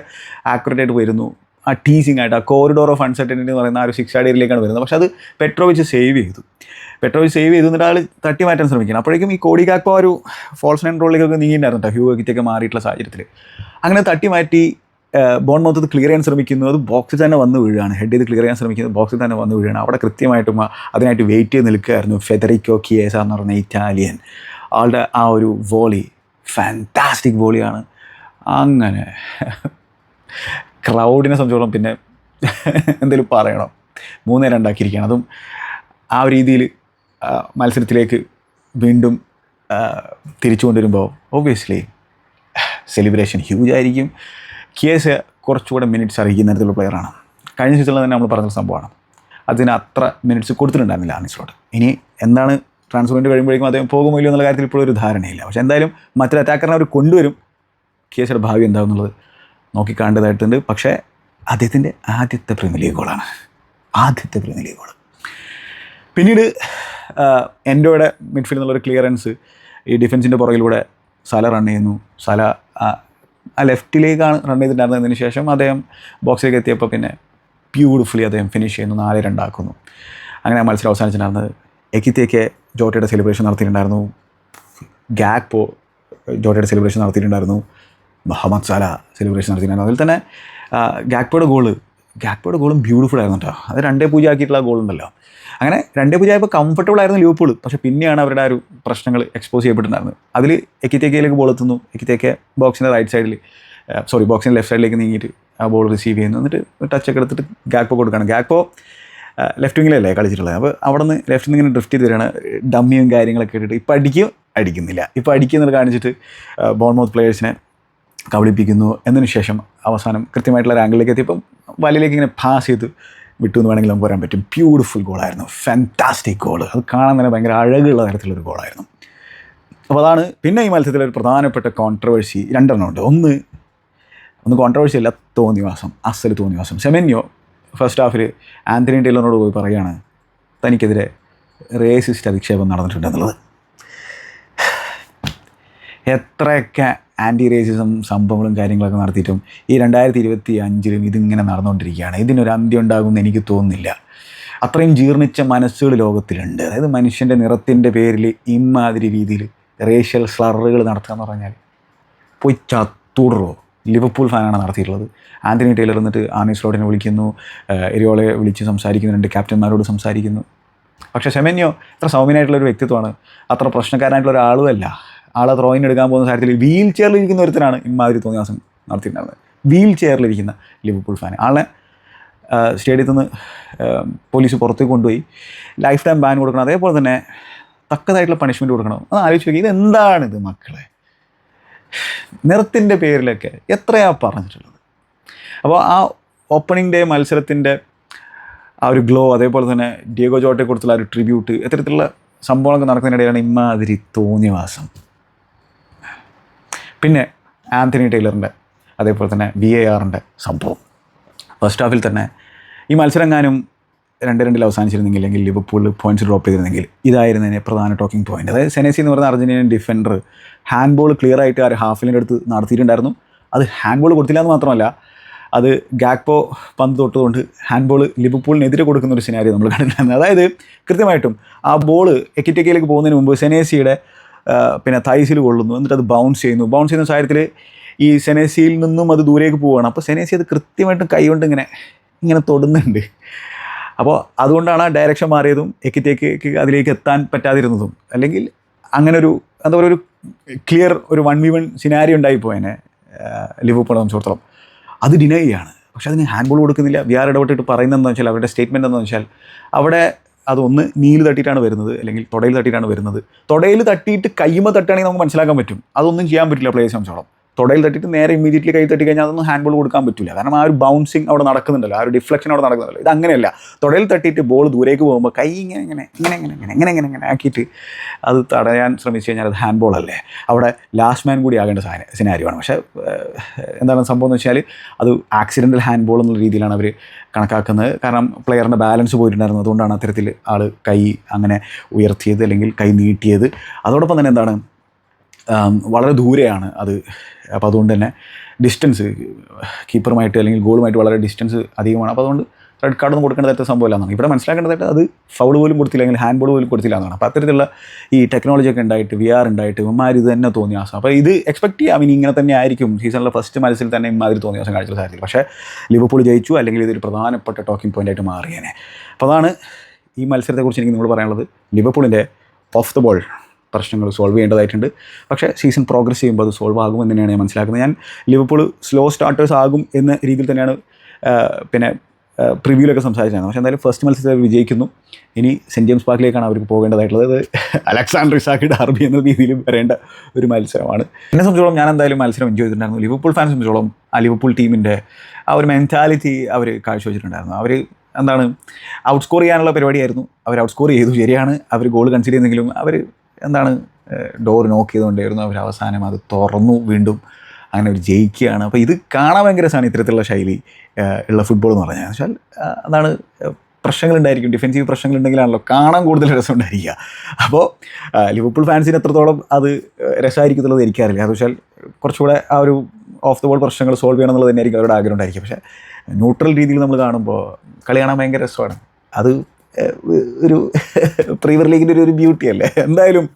ആക്യുറേറ്റ് ആയിട്ട് വരുന്നു. ആ ടീസിങ് ആയിട്ട് ആ കോറിഡോർ ഓഫ് അൺസർട്ടനിറ്റി എന്ന് പറയുന്ന ആ ഒരു സിക്സ് ആഡ് ഏരിയയിലേക്കാണ് വരുന്നത്. പക്ഷേ അത് പെട്രോവിച്ച് സേവ് ചെയ്തു. പെട്രോവിച്ച് സേവ് ചെയ്തു. എന്നിട്ട് ആൾ തട്ടി മാറ്റാൻ ശ്രമിക്കണം അപ്പോഴേക്കും ഈ കോടി കാക്പ ഒരു ഫോൾസ് നൈൻ റോളിലേക്കൊക്കെ നീങ്ങിയിട്ടുണ്ടായിരുന്നു കേട്ടോ ഹ്യൂ കിറ്റൊക്കെ മാറിയിട്ടുള്ള സാഹചര്യത്തിൽ അങ്ങനെ തട്ടി മാറ്റി ബോൺ മൊത്തത്തിൽ ക്ലിയർ ചെയ്യാൻ ശ്രമിക്കുന്നു. അത് ബോക്സിൽ തന്നെ വന്ന് വീഴുകയാണ്. ഹെഡ് ചെയ്ത് ക്ലിയർ ചെയ്യാൻ ശ്രമിക്കുന്നത് ബോക്സിൽ തന്നെ വന്ന് വീഴുകയാണ്. അവിടെ കൃത്യമായിട്ടും അതിനായിട്ട് വെയിറ്റ് ചെയ്ത് നിൽക്കുകയായിരുന്നു. ഫെദറിക്കോ കിയേസ എന്ന് പറഞ്ഞ ഇറ്റാലിയൻ. ആളുടെ ആ ഒരു വോളി ഫാന്റാസ്റ്റിക് വോളിയാണ്. അങ്ങനെ. ക്രൗഡിനെ സംബന്ധിച്ചോളം പിന്നെ എന്തെങ്കിലും പറയണം. മൂന്നേ രണ്ടാക്കിയിരിക്കുകയാണ്. അതും ആ രീതിയിൽ മത്സരത്തിലേക്ക് വീണ്ടും തിരിച്ചു കൊണ്ടുവരുമ്പോൾ ഒബ്വിയസ്ലി സെലിബ്രേഷൻ ഹ്യൂജ് ആയിരിക്കും. കേസ് കുറച്ചുകൂടെ മിനിറ്റ്സ് അറിയിക്കുന്ന തരത്തിലുള്ള പ്ലെയറാണ് കഴിഞ്ഞ സീസണിൽ തന്നെ നമ്മൾ പറഞ്ഞ സംഭവമാണ്. അതിന് അത്ര മിനിറ്റ്സ് കൊടുത്തിട്ടുണ്ടായിരുന്നില്ല ആനിസ്ലോട്ട് ഇനി എന്താണ് ട്രാൻസ്ഫറിന്റെ കഴിയുമ്പോഴേക്കും അദ്ദേഹം പോകുമോ ഇല്ലയോ എന്നുള്ള കാര്യത്തിൽ ഇപ്പോഴും ഒരു ധാരണയില്ല. പക്ഷേ എന്തായാലും മറ്റൊരു അറ്റാക്കറിനെ അവർ കൊണ്ടുവരും. കേസിയുടെ ഭാവി എന്താണെന്നുള്ളത് നോക്കിക്കാണ്ടതായിട്ടുണ്ട്. പക്ഷേ അദ്ദേഹത്തിന്റെ ആദ്യത്തെ പ്രീമിയർ ലീഗ് ഗോളാണ് ആദ്യത്തെ പ്രീമിയർ ലീഗ് ഗോൾ പിന്നീട് എൻഡോയുടെ മിഡ്ഫീൽഡിൽ നിന്നുള്ളൊരു ക്ലിയറൻസ് ഈ ഡിഫൻസിന്റെ പുറകിലൂടെ സല റൺ ചെയ്യുന്നു. സല ആ, ലെഫ്റ്റിലേക്കാണ് റൺ ചെയ്തിട്ടുണ്ടായിരുന്നതിന് ശേഷം അദ്ദേഹം ബോക്സിലേക്ക് എത്തിയപ്പോൾ പിന്നെ ബ്യൂട്ടിഫുള്ളി അദ്ദേഹം ഫിനിഷ് ചെയ്യുന്നു. നാല് രണ്ടാക്കുന്നു. അങ്ങനെ ആ മത്സരം അവസാനിച്ചിട്ടുണ്ടായിരുന്നത്. എക്കിത്തേക്ക് ജോട്ടയുടെ സെലിബ്രേഷൻ നടത്തിയിട്ടുണ്ടായിരുന്നു. ഗാക്പോ ജോട്ടയുടെ സെലിബ്രേഷൻ നടത്തിയിട്ടുണ്ടായിരുന്നു. മുഹമ്മദ് സാല സെലിബ്രേഷൻ നടത്തിയിട്ടുണ്ടായിരുന്നു. അതിൽ തന്നെ ഗാക്പോയുടെ ഗോൾ ഗാക്പോയുടെ ഗോളും ബ്യൂട്ടിഫുൾ ആയിരുന്നു കേട്ടോ അത് രണ്ടേ പൂജ്യം ആക്കിയിട്ടുള്ള ഗോൾ ഉണ്ടല്ലോ. അങ്ങനെ രണ്ട് ആയപ്പോൾ കംഫർട്ടബിൾ ആയിരുന്നു ലൂപ്പുകൾ പക്ഷേ പിന്നെയാണ് അവരുടെ ആ ഒരു പ്രശ്നങ്ങൾ എക്സ്പോസ് ചെയ്യപ്പെട്ടിട്ടുണ്ടായിരുന്നത്. അതിൽ എക്കിത്തേക്കയിലേക്ക് ബോൾ എത്തുന്നു. എക്കിത്തേക്ക ബോക്സിന്റെ റൈറ്റ് സൈഡിൽ സോറി ബോക്സിന്റെ ലെഫ്റ്റ് സൈഡിലേക്ക് നീങ്ങിയിട്ട് ആ ബോൾ റിസീവ് ചെയ്യുന്നു. എന്നിട്ട് ടച്ചൊക്കെ എടുത്തിട്ട് ഗാക്പോ കൊടുക്കുകയാണ്. ഗാക്പോ ലെഫ്റ്റ് വിങ്ങിലല്ലേ കളിച്ചിട്ടുള്ളത്. അപ്പോൾ അവിടെ നിന്ന് ലെഫ്റ്റിൽ നിന്ന് ഇങ്ങനെ ഡ്രിഫ്റ്റ് ചെയ്ത് വരികയാണ്. ഡമ്മിയും കാര്യങ്ങളൊക്കെ ഇട്ടിട്ട് ഇപ്പോൾ അടിക്കും അടിക്കുന്നില്ല. ഇപ്പോൾ അടിക്കുന്നത് കാണിച്ചിട്ട് ബോൺമൗത്ത് പ്ലെയേഴ്സിനെ കബളിപ്പിക്കുന്നു. എന്നതിന് ശേഷം അവസാനം കൃത്യമായിട്ടുള്ള ഒരു ആംഗിളിലേക്ക് എത്തിയപ്പം വലയിലേക്ക് ഇങ്ങനെ പാസ് ചെയ്ത് വിട്ടു എന്ന് വേണമെങ്കിൽ നമുക്ക് പറയാൻ പറ്റും. ബ്യൂട്ടിഫുൾ ഗോളായിരുന്നു ഫാന്റാസ്റ്റിക് ഗോൾ അത് കാണാൻ തന്നെ ഭയങ്കര അഴകുള്ള തരത്തിലൊരു ഗോളായിരുന്നു അപ്പോൾ അതാണ് പിന്നെ ഈ മത്സരത്തിൽ ഒരു പ്രധാനപ്പെട്ട കോൺട്രവേഴ്സി രണ്ടെണ്ണം ഉണ്ട്. ഒന്ന് ഒന്ന് കോൺട്രവേഴ്സി അല്ല തോന്നിവാസം. അസൽ തോന്നിവാസം. സെമന്യോ ഫസ്റ്റ് ഹാഫിൽ ആന്റണി ടൈലറിനോട് പോയി പറയുകയാണ് തനിക്കെതിരെ റേസിസ്റ്റ് അധിക്ഷേപം നടന്നിട്ടുണ്ടെന്നുള്ളത്. എത്രയൊക്കെ ആന്റി റേസിസം സംഭവങ്ങളും കാര്യങ്ങളൊക്കെ നടത്തിയിട്ടും ഈ രണ്ടായിരത്തി ഇരുപത്തി അഞ്ചിലും ഇതിങ്ങനെ നടന്നുകൊണ്ടിരിക്കുകയാണ്. ഇതിനൊരു അന്ത്യം ഉണ്ടാകുമെന്ന് എനിക്ക് തോന്നുന്നില്ല. അത്രയും ജീർണിച്ച മനസ്സുകൾ ലോകത്തിലുണ്ട്. അതായത് മനുഷ്യന്റെ നിറത്തിന്റെ പേരിൽ ഇമാതിരി രീതിയിൽ റേഷ്യൽ സ്ലറുകൾ നടത്തുക എന്ന് പറഞ്ഞാൽ പോയി ചത്തുടറോ. ലിവർപൂൾ ഫാനാണ് നടത്തിയിട്ടുള്ളത്. ആന്റണി ടൈലർ എന്നിട്ട് ആമി സ്ലോട്ടിനെ വിളിക്കുന്നു. എരിയോളെ വിളിച്ച് സംസാരിക്കുന്നു രണ്ട് ക്യാപ്റ്റന്മാരോട് സംസാരിക്കുന്നു. പക്ഷേ ഷെമന്യോ ഇത്ര സൗമ്യനായിട്ടുള്ള ഒരു വ്യക്തിത്വമാണ്. അത്ര പ്രശ്നക്കാരനായിട്ടുള്ള ഒരാളുമല്ല ആളെ ത്രോയിൻ എടുക്കാൻ പോകുന്ന കാര്യത്തിൽ വീൽ ചെയറിൽ ഇരിക്കുന്ന ഒരുത്തരാണ് ഇമാതിരി തോന്നിയ ദിവസം നടത്തിയിട്ടുണ്ടായിരുന്നത് വീൽ ചെയറിലിരിക്കുന്ന ലിവർപൂൾ ഫാൻ ആളെ സ്റ്റേഡിയത്തിൽ നിന്ന് പോലീസ് പുറത്തേക്ക് കൊണ്ടുപോയി ലൈഫ് ടൈം ബാൻ കൊടുക്കണം. അതേപോലെ തന്നെ തക്കതായിട്ടുള്ള പണിഷ്മെന്റ് കൊടുക്കണം. അത് ആലോചിച്ച് നോക്കി ഇത് എന്താണിത് മക്കളെ? നിറത്തിന്റെ പേരിലൊക്കെ എത്രയാ പറഞ്ഞിട്ടുള്ളത്? അപ്പോൾ ആ ഓപ്പണിംഗ് ഡേ മത്സരത്തിന്റെ ആ ഒരു ഗ്ലോ അതേപോലെ തന്നെ ഡിയോഗോ ജോട്ടെ കൊടുത്തുള്ള ആ ഒരു ട്രിബ്യൂട്ട് ഇത്തരത്തിലുള്ള സംഭവങ്ങളൊക്കെ നടക്കുന്നതിനിടയിലാണ് ഇമ്മാതിരി തോന്നിയവാസം. പിന്നെ ആന്റണി ടൈലറിന്റെ അതേപോലെ തന്നെ വി എ ആറിന്റെ സംഭവം. ഫസ്റ്റ് ഹാഫിൽ തന്നെ ഈ മത്സരം മത്സരങ്ങാനും രണ്ട് രണ്ടിൽ അവസാനിച്ചിരുന്നെങ്കിൽ അല്ലെങ്കിൽ ലിവർപൂൾ പോയിന്റ്സ് ഡ്രോപ്പ് ചെയ്തിരുന്നെങ്കിൽ ഇതായിരുന്നു ഇതിനെ പ്രധാന ടോക്കിംഗ് പോയിന്റ് അതായത് സെനേസി എന്ന് പറഞ്ഞ Argentinian defender hand ball clear ആയിട്ട് ആ ഹാഫിലിന്റെ അടുത്ത് നടത്തിയിട്ടുണ്ടായിരുന്നു. അത് ഹാൻഡ് ബോൾ കൊടുത്തില്ല എന്ന് മാത്രമല്ല അത് ഗാക്പോ പന്ത് തൊട്ടുകൊണ്ട് ഹാൻഡ് ബോൾ ലിവർപൂളിനെതിരെ കൊടുക്കുന്ന ഒരു സിനാരി നമ്മൾ കണ്ടിട്ടുണ്ടായിരുന്നു. അതായത് കൃത്യമായിട്ടും ആ ബോൾ എക്കിറ്റക്കയിലേക്ക് പോകുന്നതിന് മുമ്പ് സെനേസിയുടെ പിന്നെ തൈസിൽ കൊള്ളുന്നു എന്നിട്ട് അത് ബൗൺസ് ചെയ്യുന്നു. ബൗൺസ് ചെയ്യുന്ന സാഹചര്യത്തിൽ ഈ സെനേസിയിൽ നിന്നും അത് ദൂരേക്ക് പോവുകയാണ്. അപ്പോൾ സെനേസി അത് കൃത്യമായിട്ടും കൈകൊണ്ട് ഇങ്ങനെ ഇങ്ങനെ തൊടുന്നുണ്ട്. അപ്പോൾ അതുകൊണ്ടാണ് ആ ഡയറക്ഷൻ മാറിയതും എക്കിറ്റേക്ക് അതിലേക്ക് എത്താൻ പറ്റാതിരുന്നതും. അല്ലെങ്കിൽ അങ്ങനെ ഒരു എന്താ പറയുക ഒരു ക്ലിയർ ഒരു വൺ വി വൺ സിനാരി ഉണ്ടായി പോയനെ ലിവർപൂളെ സംബന്ധിച്ചിടത്തോളം. അത് ഡിനൈ ചെയ്യാണ്. പക്ഷെ അതിന് ഹാൻഡ് ബോൾ കൊടുക്കുന്നില്ല. വി ആർ ഇടപെട്ടിട്ട് പറയുന്നത് വെച്ചാൽ അവരുടെ സ്റ്റേറ്റ്മെന്റ് എന്താണെന്ന് വെച്ചാൽ അവിടെ അതൊന്ന് നീൽ തട്ടിയിട്ടാണ് വരുന്നത് അല്ലെങ്കിൽ തുടയിൽ തട്ടിയിട്ടാണ് വരുന്നത്. തുടയിൽ തട്ടിയിട്ട് കൈമ തട്ടുകയാണെങ്കിൽ നമുക്ക് മനസ്സിലാക്കാൻ പറ്റും. അതൊന്നും ചെയ്യാൻ പറ്റില്ല പ്ലേയേഴ്സ് സംബന്ധിച്ചോളം. തുടയിൽ തട്ടിയിട്ട് നേരെ ഇമ്മീഡിയറ്റ്ലി കൈ തട്ടി കഴിഞ്ഞാൽ അതൊന്നും ഹാൻഡ് ബോൾ കൊടുക്കാൻ പറ്റില്ല കാരണം ആ ഒരു ബൗൺസിങ് അവിടെ നടക്കുന്നുണ്ടല്ലോ ആ ഒരു ഡിഫ്ലക്ഷൻ അവിടെ നടക്കുന്നുണ്ടല്ലോ. ഇത് അങ്ങനെയല്ല. തുടയിൽ തട്ടിയിട്ട് ബോൾ ദൂരേക്ക് പോകുമ്പോൾ കൈ ഇങ്ങനെ ഇങ്ങനെ ഇങ്ങനെ ഇങ്ങനെ ഇങ്ങനെ ഇങ്ങനെ ഇങ്ങനെ ഇങ്ങനെ ആക്കിയിട്ട് അത് തടയാൻ ശ്രമിച്ചു കഴിഞ്ഞാൽ അത് ഹാൻഡ് ബോൾ അല്ലേ? അവിടെ ലാസ്റ്റ് മാൻ കൂടി ആകേണ്ട സിനാരിയാണ് പക്ഷേ എന്താണ് സംഭവം എന്ന് വെച്ചാൽ അത് ആക്സിഡന്റൽ ഹാൻഡ് ബോൾ എന്നുള്ള രീതിയിലാണ് അവർ കണക്കാക്കുന്നത്. കാരണം പ്ലെയറിന്റെ ബാലൻസ് പോയിട്ടുണ്ടായിരുന്നു. അതുകൊണ്ടാണ് അത്തരത്തിൽ ആൾ കൈ അങ്ങനെ ഉയർത്തിയത് അല്ലെങ്കിൽ കൈ നീട്ടിയത്. അതോടൊപ്പം തന്നെ എന്താണ് വളരെ ദൂരെയാണ് അത്. അപ്പോൾ അതുകൊണ്ട് തന്നെ ഡിസ്റ്റൻസ് കീപ്പറുമായിട്ട് അല്ലെങ്കിൽ ഗോളുമായിട്ട് വളരെ ഡിസ്റ്റൻസ് അധികമാണ്. അപ്പോൾ അതുകൊണ്ട് റെഡ് കാർഡൊന്നും കൊടുക്കേണ്ട തരത്തിൽ സംഭവമില്ല എന്നാണ് ഇവിടെ മനസ്സിലാക്കേണ്ടതായിട്ട് അത് ഫൗൾ പോലും കൊടുത്തില്ല അല്ലെങ്കിൽ ഹാൻഡ് ബോൾ പോലും കൊടുത്തില്ല എന്നാണ്. അപ്പോൾ അത്തരത്തിലുള്ള ഈ ടെക്നോളജി ഒക്കെ ഉണ്ടായിട്ട് വി ആർ ഉണ്ടായിട്ട് ഇമാരി ഇത് തന്നെ തോന്നിയ ആസം അപ്പോൾ ഇത് എക്സ്പെക്ട് ചെയ്യാം. ഇനി ഇങ്ങനെ തന്നെ ആയിരിക്കും. സീസണിലെ ഫസ്റ്റ് മത്സരത്തിൽ തന്നെ ഇമാതിരി തോന്നിയ ആസം കാഴ്ചയുള്ള സാഹചര്യം പക്ഷേ ലിവർപൂൾ ജയിച്ചു. അല്ലെങ്കിൽ ഇതൊരു പ്രധാനപ്പെട്ട ടോക്കിംഗ് പോയിന്റ് ആയിട്ട് മാറിയേനെ. അപ്പോൾ അതാണ് ഈ മത്സരത്തെക്കുറിച്ച് എനിക്ക് നിങ്ങൾ പറയാനുള്ളത്. ലിവർപൂളിന്റെ ഓഫ് ദ ബോൾ പ്രശ്നങ്ങൾ സോൾവ് ചെയ്യേണ്ടതായിട്ടുണ്ട്. പക്ഷേ സീസൺ പ്രോഗ്രസ് ചെയ്യുമ്പോൾ അത് സോൾവ് ആകും എന്ന് തന്നെയാണ് ഞാൻ മനസ്സിലാക്കുന്നത്. ഞാൻ ലിവർപൂൾ സ്ലോ സ്റ്റാർട്ടേഴ്സ് ആകും എന്ന രീതിയിൽ തന്നെയാണ് പിന്നെ പ്രിവ്യൂലൊക്കെ സംസാരിച്ചത്. പക്ഷേ എന്തായാലും ഫസ്റ്റ് മത്സരത്തിൽ വിജയിക്കുന്നു. ഇനി സെന്റ് ജെയിംസ് പാർക്കിലേക്കാണ് അവർക്ക് പോകേണ്ടതായിട്ടുള്ളത്. അലക്സാണ്ടർ ഇസാക്കി ഡാർബി എന്ന രീതിയിൽ വരേണ്ട ഒരു മത്സരമാണ്. എന്നെ സംബന്ധിച്ചോളം ഞാൻ എന്തായാലും മത്സരം എൻജോയ് ചെയ്തിട്ടുണ്ടായിരുന്നു. ലിവർപൂൾ ഫാൻസ് സംബന്ധിച്ചോളം ആ ലിവർപൂൾ ടീമിന്റെ ആ ഒരു മെന്റാലിറ്റി അവർ കാഴ്ചവെച്ചിട്ടുണ്ടായിരുന്നു. അവർ എന്താണ് ഔട്ട് സ്കോർ ചെയ്യാനുള്ള പരിപാടിയായിരുന്നു. അവർ ഔട്ട് സ്കോർ ചെയ്തു. ശരിയാണ്. അവർ ഗോൾ കൺസിഡർ ചെയ്യുന്നെങ്കിലും അവർ എന്താണ് ഡോർ നോക്ക് ചെയ്തുകൊണ്ടായിരുന്നു. അവർ അവസാനം അത് തുറന്നു വീണ്ടും അങ്ങനെ ഒരു ജയിക്കുകയാണ്. അപ്പോൾ ഇത് കാണാൻ ഭയങ്കര രസമാണ് ഇത്തരത്തിലുള്ള ശൈലി ഉള്ള ഫുട്ബോൾ എന്ന് പറഞ്ഞാൽ. വെച്ചാൽ അതാണ് പ്രശ്നങ്ങളുണ്ടായിരിക്കും. ഡിഫെൻസീവ് പ്രശ്നങ്ങളുണ്ടെങ്കിലാണല്ലോ കാണാൻ കൂടുതൽ രസം ഉണ്ടായിരിക്കുക അപ്പോൾ ലിവർപൂൾ ഫാൻസിന് എത്രത്തോളം അത് രസമായിരിക്കുന്നുള്ളത് എനിക്കറിയില്ല. അത് വെച്ചാൽ കുറച്ചുകൂടെ ആ ഒരു ഓഫ് ദ ബോൾ പ്രശ്നങ്ങൾ സോൾവ് ചെയ്യണം എന്നുള്ളത് തന്നെയായിരിക്കും അവരുടെ ആഗ്രഹം ഉണ്ടായിരിക്കും പക്ഷേ ന്യൂട്രൽ രീതിയിൽ നമ്മൾ കാണുമ്പോൾ കളി കാണാൻ ഭയങ്കര രസമാണ്. അത് ഒരു പ്രീമിയർ ലീഗിന്റെ ഒരു ഒരു ബ്യൂട്ടി അല്ലേ? എന്തായാലും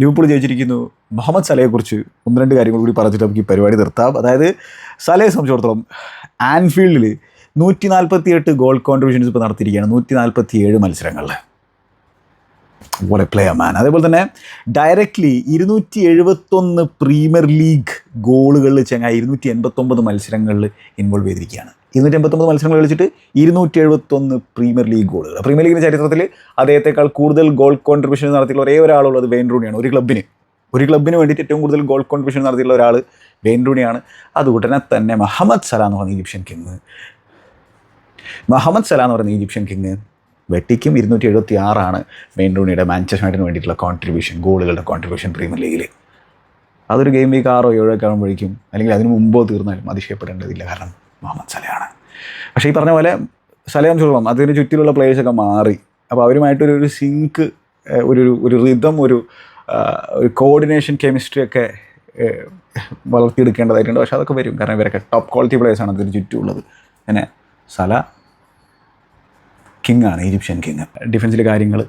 ലിവർപൂൾ ജയിച്ചിരിക്കുന്നു. മുഹമ്മദ് സലയെക്കുറിച്ച് ഒന്ന് രണ്ട് കാര്യങ്ങൾ കൂടി പറഞ്ഞിട്ട് നമുക്ക് ഈ പരിപാടി നിർത്താം. അതായത് സലയെ സംബന്ധിച്ചിടത്തോളം ആൻഫീൽഡിൽ നൂറ്റി നാൽപ്പത്തി എട്ട് ഗോൾ കോൺട്രിബ്യൂഷൻസ് ഇപ്പോൾ നടത്തിയിരിക്കുകയാണ്. നൂറ്റി നാൽപ്പത്തി ഏഴ് മത്സരങ്ങളിൽ പോലെ പ്ലെയർ മാൻ അതേപോലെ തന്നെ ഡയറക്റ്റ്ലി ഇരുന്നൂറ്റി എഴുപത്തൊന്ന് പ്രീമിയർ ലീഗ് ഗോളുകളിൽ ചെങ്ങായി ഇരുന്നൂറ്റി എൺപത്തൊമ്പത് മത്സരങ്ങളിൽ ഇൻവോൾവ് ചെയ്തിരിക്കുകയാണ്. ഇരുന്നൂറ്റി എൺപത്തൊമ്പത് മത്സരങ്ങൾ കളിച്ചിട്ട് ഇരുന്നൂറ്റി എഴുപത്തൊന്ന് പ്രീമിയർ ലീഗ് ഗോളുകൾ. പ്രീമിയർ ലീഗിന്റെ ചരിത്രത്തിൽ അദ്ദേഹത്തെക്കാൾ കൂടുതൽ ഗോൾ കോൺട്രിബ്യൂഷൻ നടത്തിയുള്ള ഒരേ ഒരാളുള്ളത് വെയിൻ റൂണിയാണ് ഒരു ക്ലബിന് ഒരു ക്ലബിന് വേണ്ടിയിട്ട് ഏറ്റവും കൂടുതൽ ഗോൾ കോൺട്രിബ്യൂഷൻ നടത്തിയുള്ള ഒരാൾ വെയിൻ റൂണിയാണ്. അതുകൂടനെ തന്നെ മുഹമ്മദ് സല എന്ന് പറഞ്ഞ ഈജിപ്ഷ്യൻ കിങ് മുഹമ്മദ് സല എന്ന് പറയുന്ന ഈജിപ്ഷ്യൻ കിങ് വെട്ടിക്കും ഇരുന്നൂറ്റി എഴുപത്തി ആറാണ് വെയിൻ റൂണിയുടെ മാഞ്ചസ്റ്റർ നൈറ്റിന് വേണ്ടിയിട്ടുള്ള കോൺട്രിബ്യൂഷൻ ഗോളുകളുടെ കോൺട്രിബ്യൂഷൻ പ്രീമിയർ ലീഗിൽ അതൊരു ഗെയിം വീക്ക് ആറോ ഏഴോ ഒക്കെ ആകുമ്പോഴേക്കും അല്ലെങ്കിൽ അതിന് മുമ്പോ തീർന്നാലും അതിശയപ്പെടേണ്ടതില്ല. കാരണം മുഹമ്മദ് സലയാണ്. പക്ഷേ ഈ പറഞ്ഞ പോലെ സലയം ചുള്ളം അതിന് ചുറ്റിലുള്ള പ്ലേയേഴ്സൊക്കെ മാറി. അപ്പോൾ അവരുമായിട്ടൊരു ഒരു സിങ്ക് ഒരു ഒരു- റിതം ഒരു ഒരു കോർഡിനേഷൻ കെമിസ്ട്രി ഒക്കെ വളർത്തിയെടുക്കേണ്ടതായിട്ടുണ്ട്. പക്ഷേ അതൊക്കെ വരും. കാരണം ഇവരൊക്കെ ടോപ്പ് ക്വാളിറ്റി പ്ലേയേഴ്സാണ് അതിന് ചുറ്റുമുള്ളത്. പിന്നെ സല കിങ് ആണ് ഈജിപ്ഷ്യൻ കിങ് ഡിഫൻസിലെ കാര്യങ്ങൾ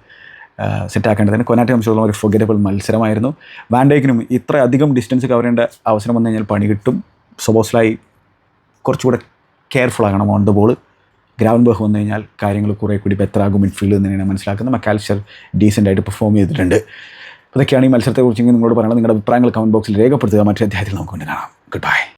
സെറ്റാക്കേണ്ടതിന് കൊനാറ്റെ സംബന്ധിച്ചോളം ഒരു ഫൊഗറ്റബിൾ മത്സരമായിരുന്നു. വാൻഡേക്കിനും ഇത്രയധികം ഡിസ്റ്റൻസ് കവർ ചെയ്യേണ്ട അവസരം വന്നു കഴിഞ്ഞാൽ പണി കിട്ടും. സൊബോസ്ലായി കുറച്ചുകൂടെ കെയർഫുൾ ആകണം ഓൺ ദ ബോൾ ഗ്രൗണ്ട് ബഹ് വന്നു കഴിഞ്ഞാൽ കാര്യങ്ങൾ കുറേ കൂടി ബെറ്റർ ആകും മിഡ്ഫീൽഡ് തന്നെയാണ് മനസ്സിലാക്കുന്നത്. മക്കാൽച്ചർ ഡീസെന്റ് ആയിട്ട് പെർഫോം ചെയ്തിട്ടുണ്ട്. അതൊക്കെയാണ് ഈ മത്സരത്തെക്കുറിച്ച് നിങ്ങളോട് പറയുന്നത് നിങ്ങളുടെ അഭിപ്രായങ്ങൾ കമന്റ് ബോക്സിൽ രേഖപ്പെടുത്തുക. മറ്റേ അധ്യായത്തിൽ നമുക്ക് കാണാം. Good bye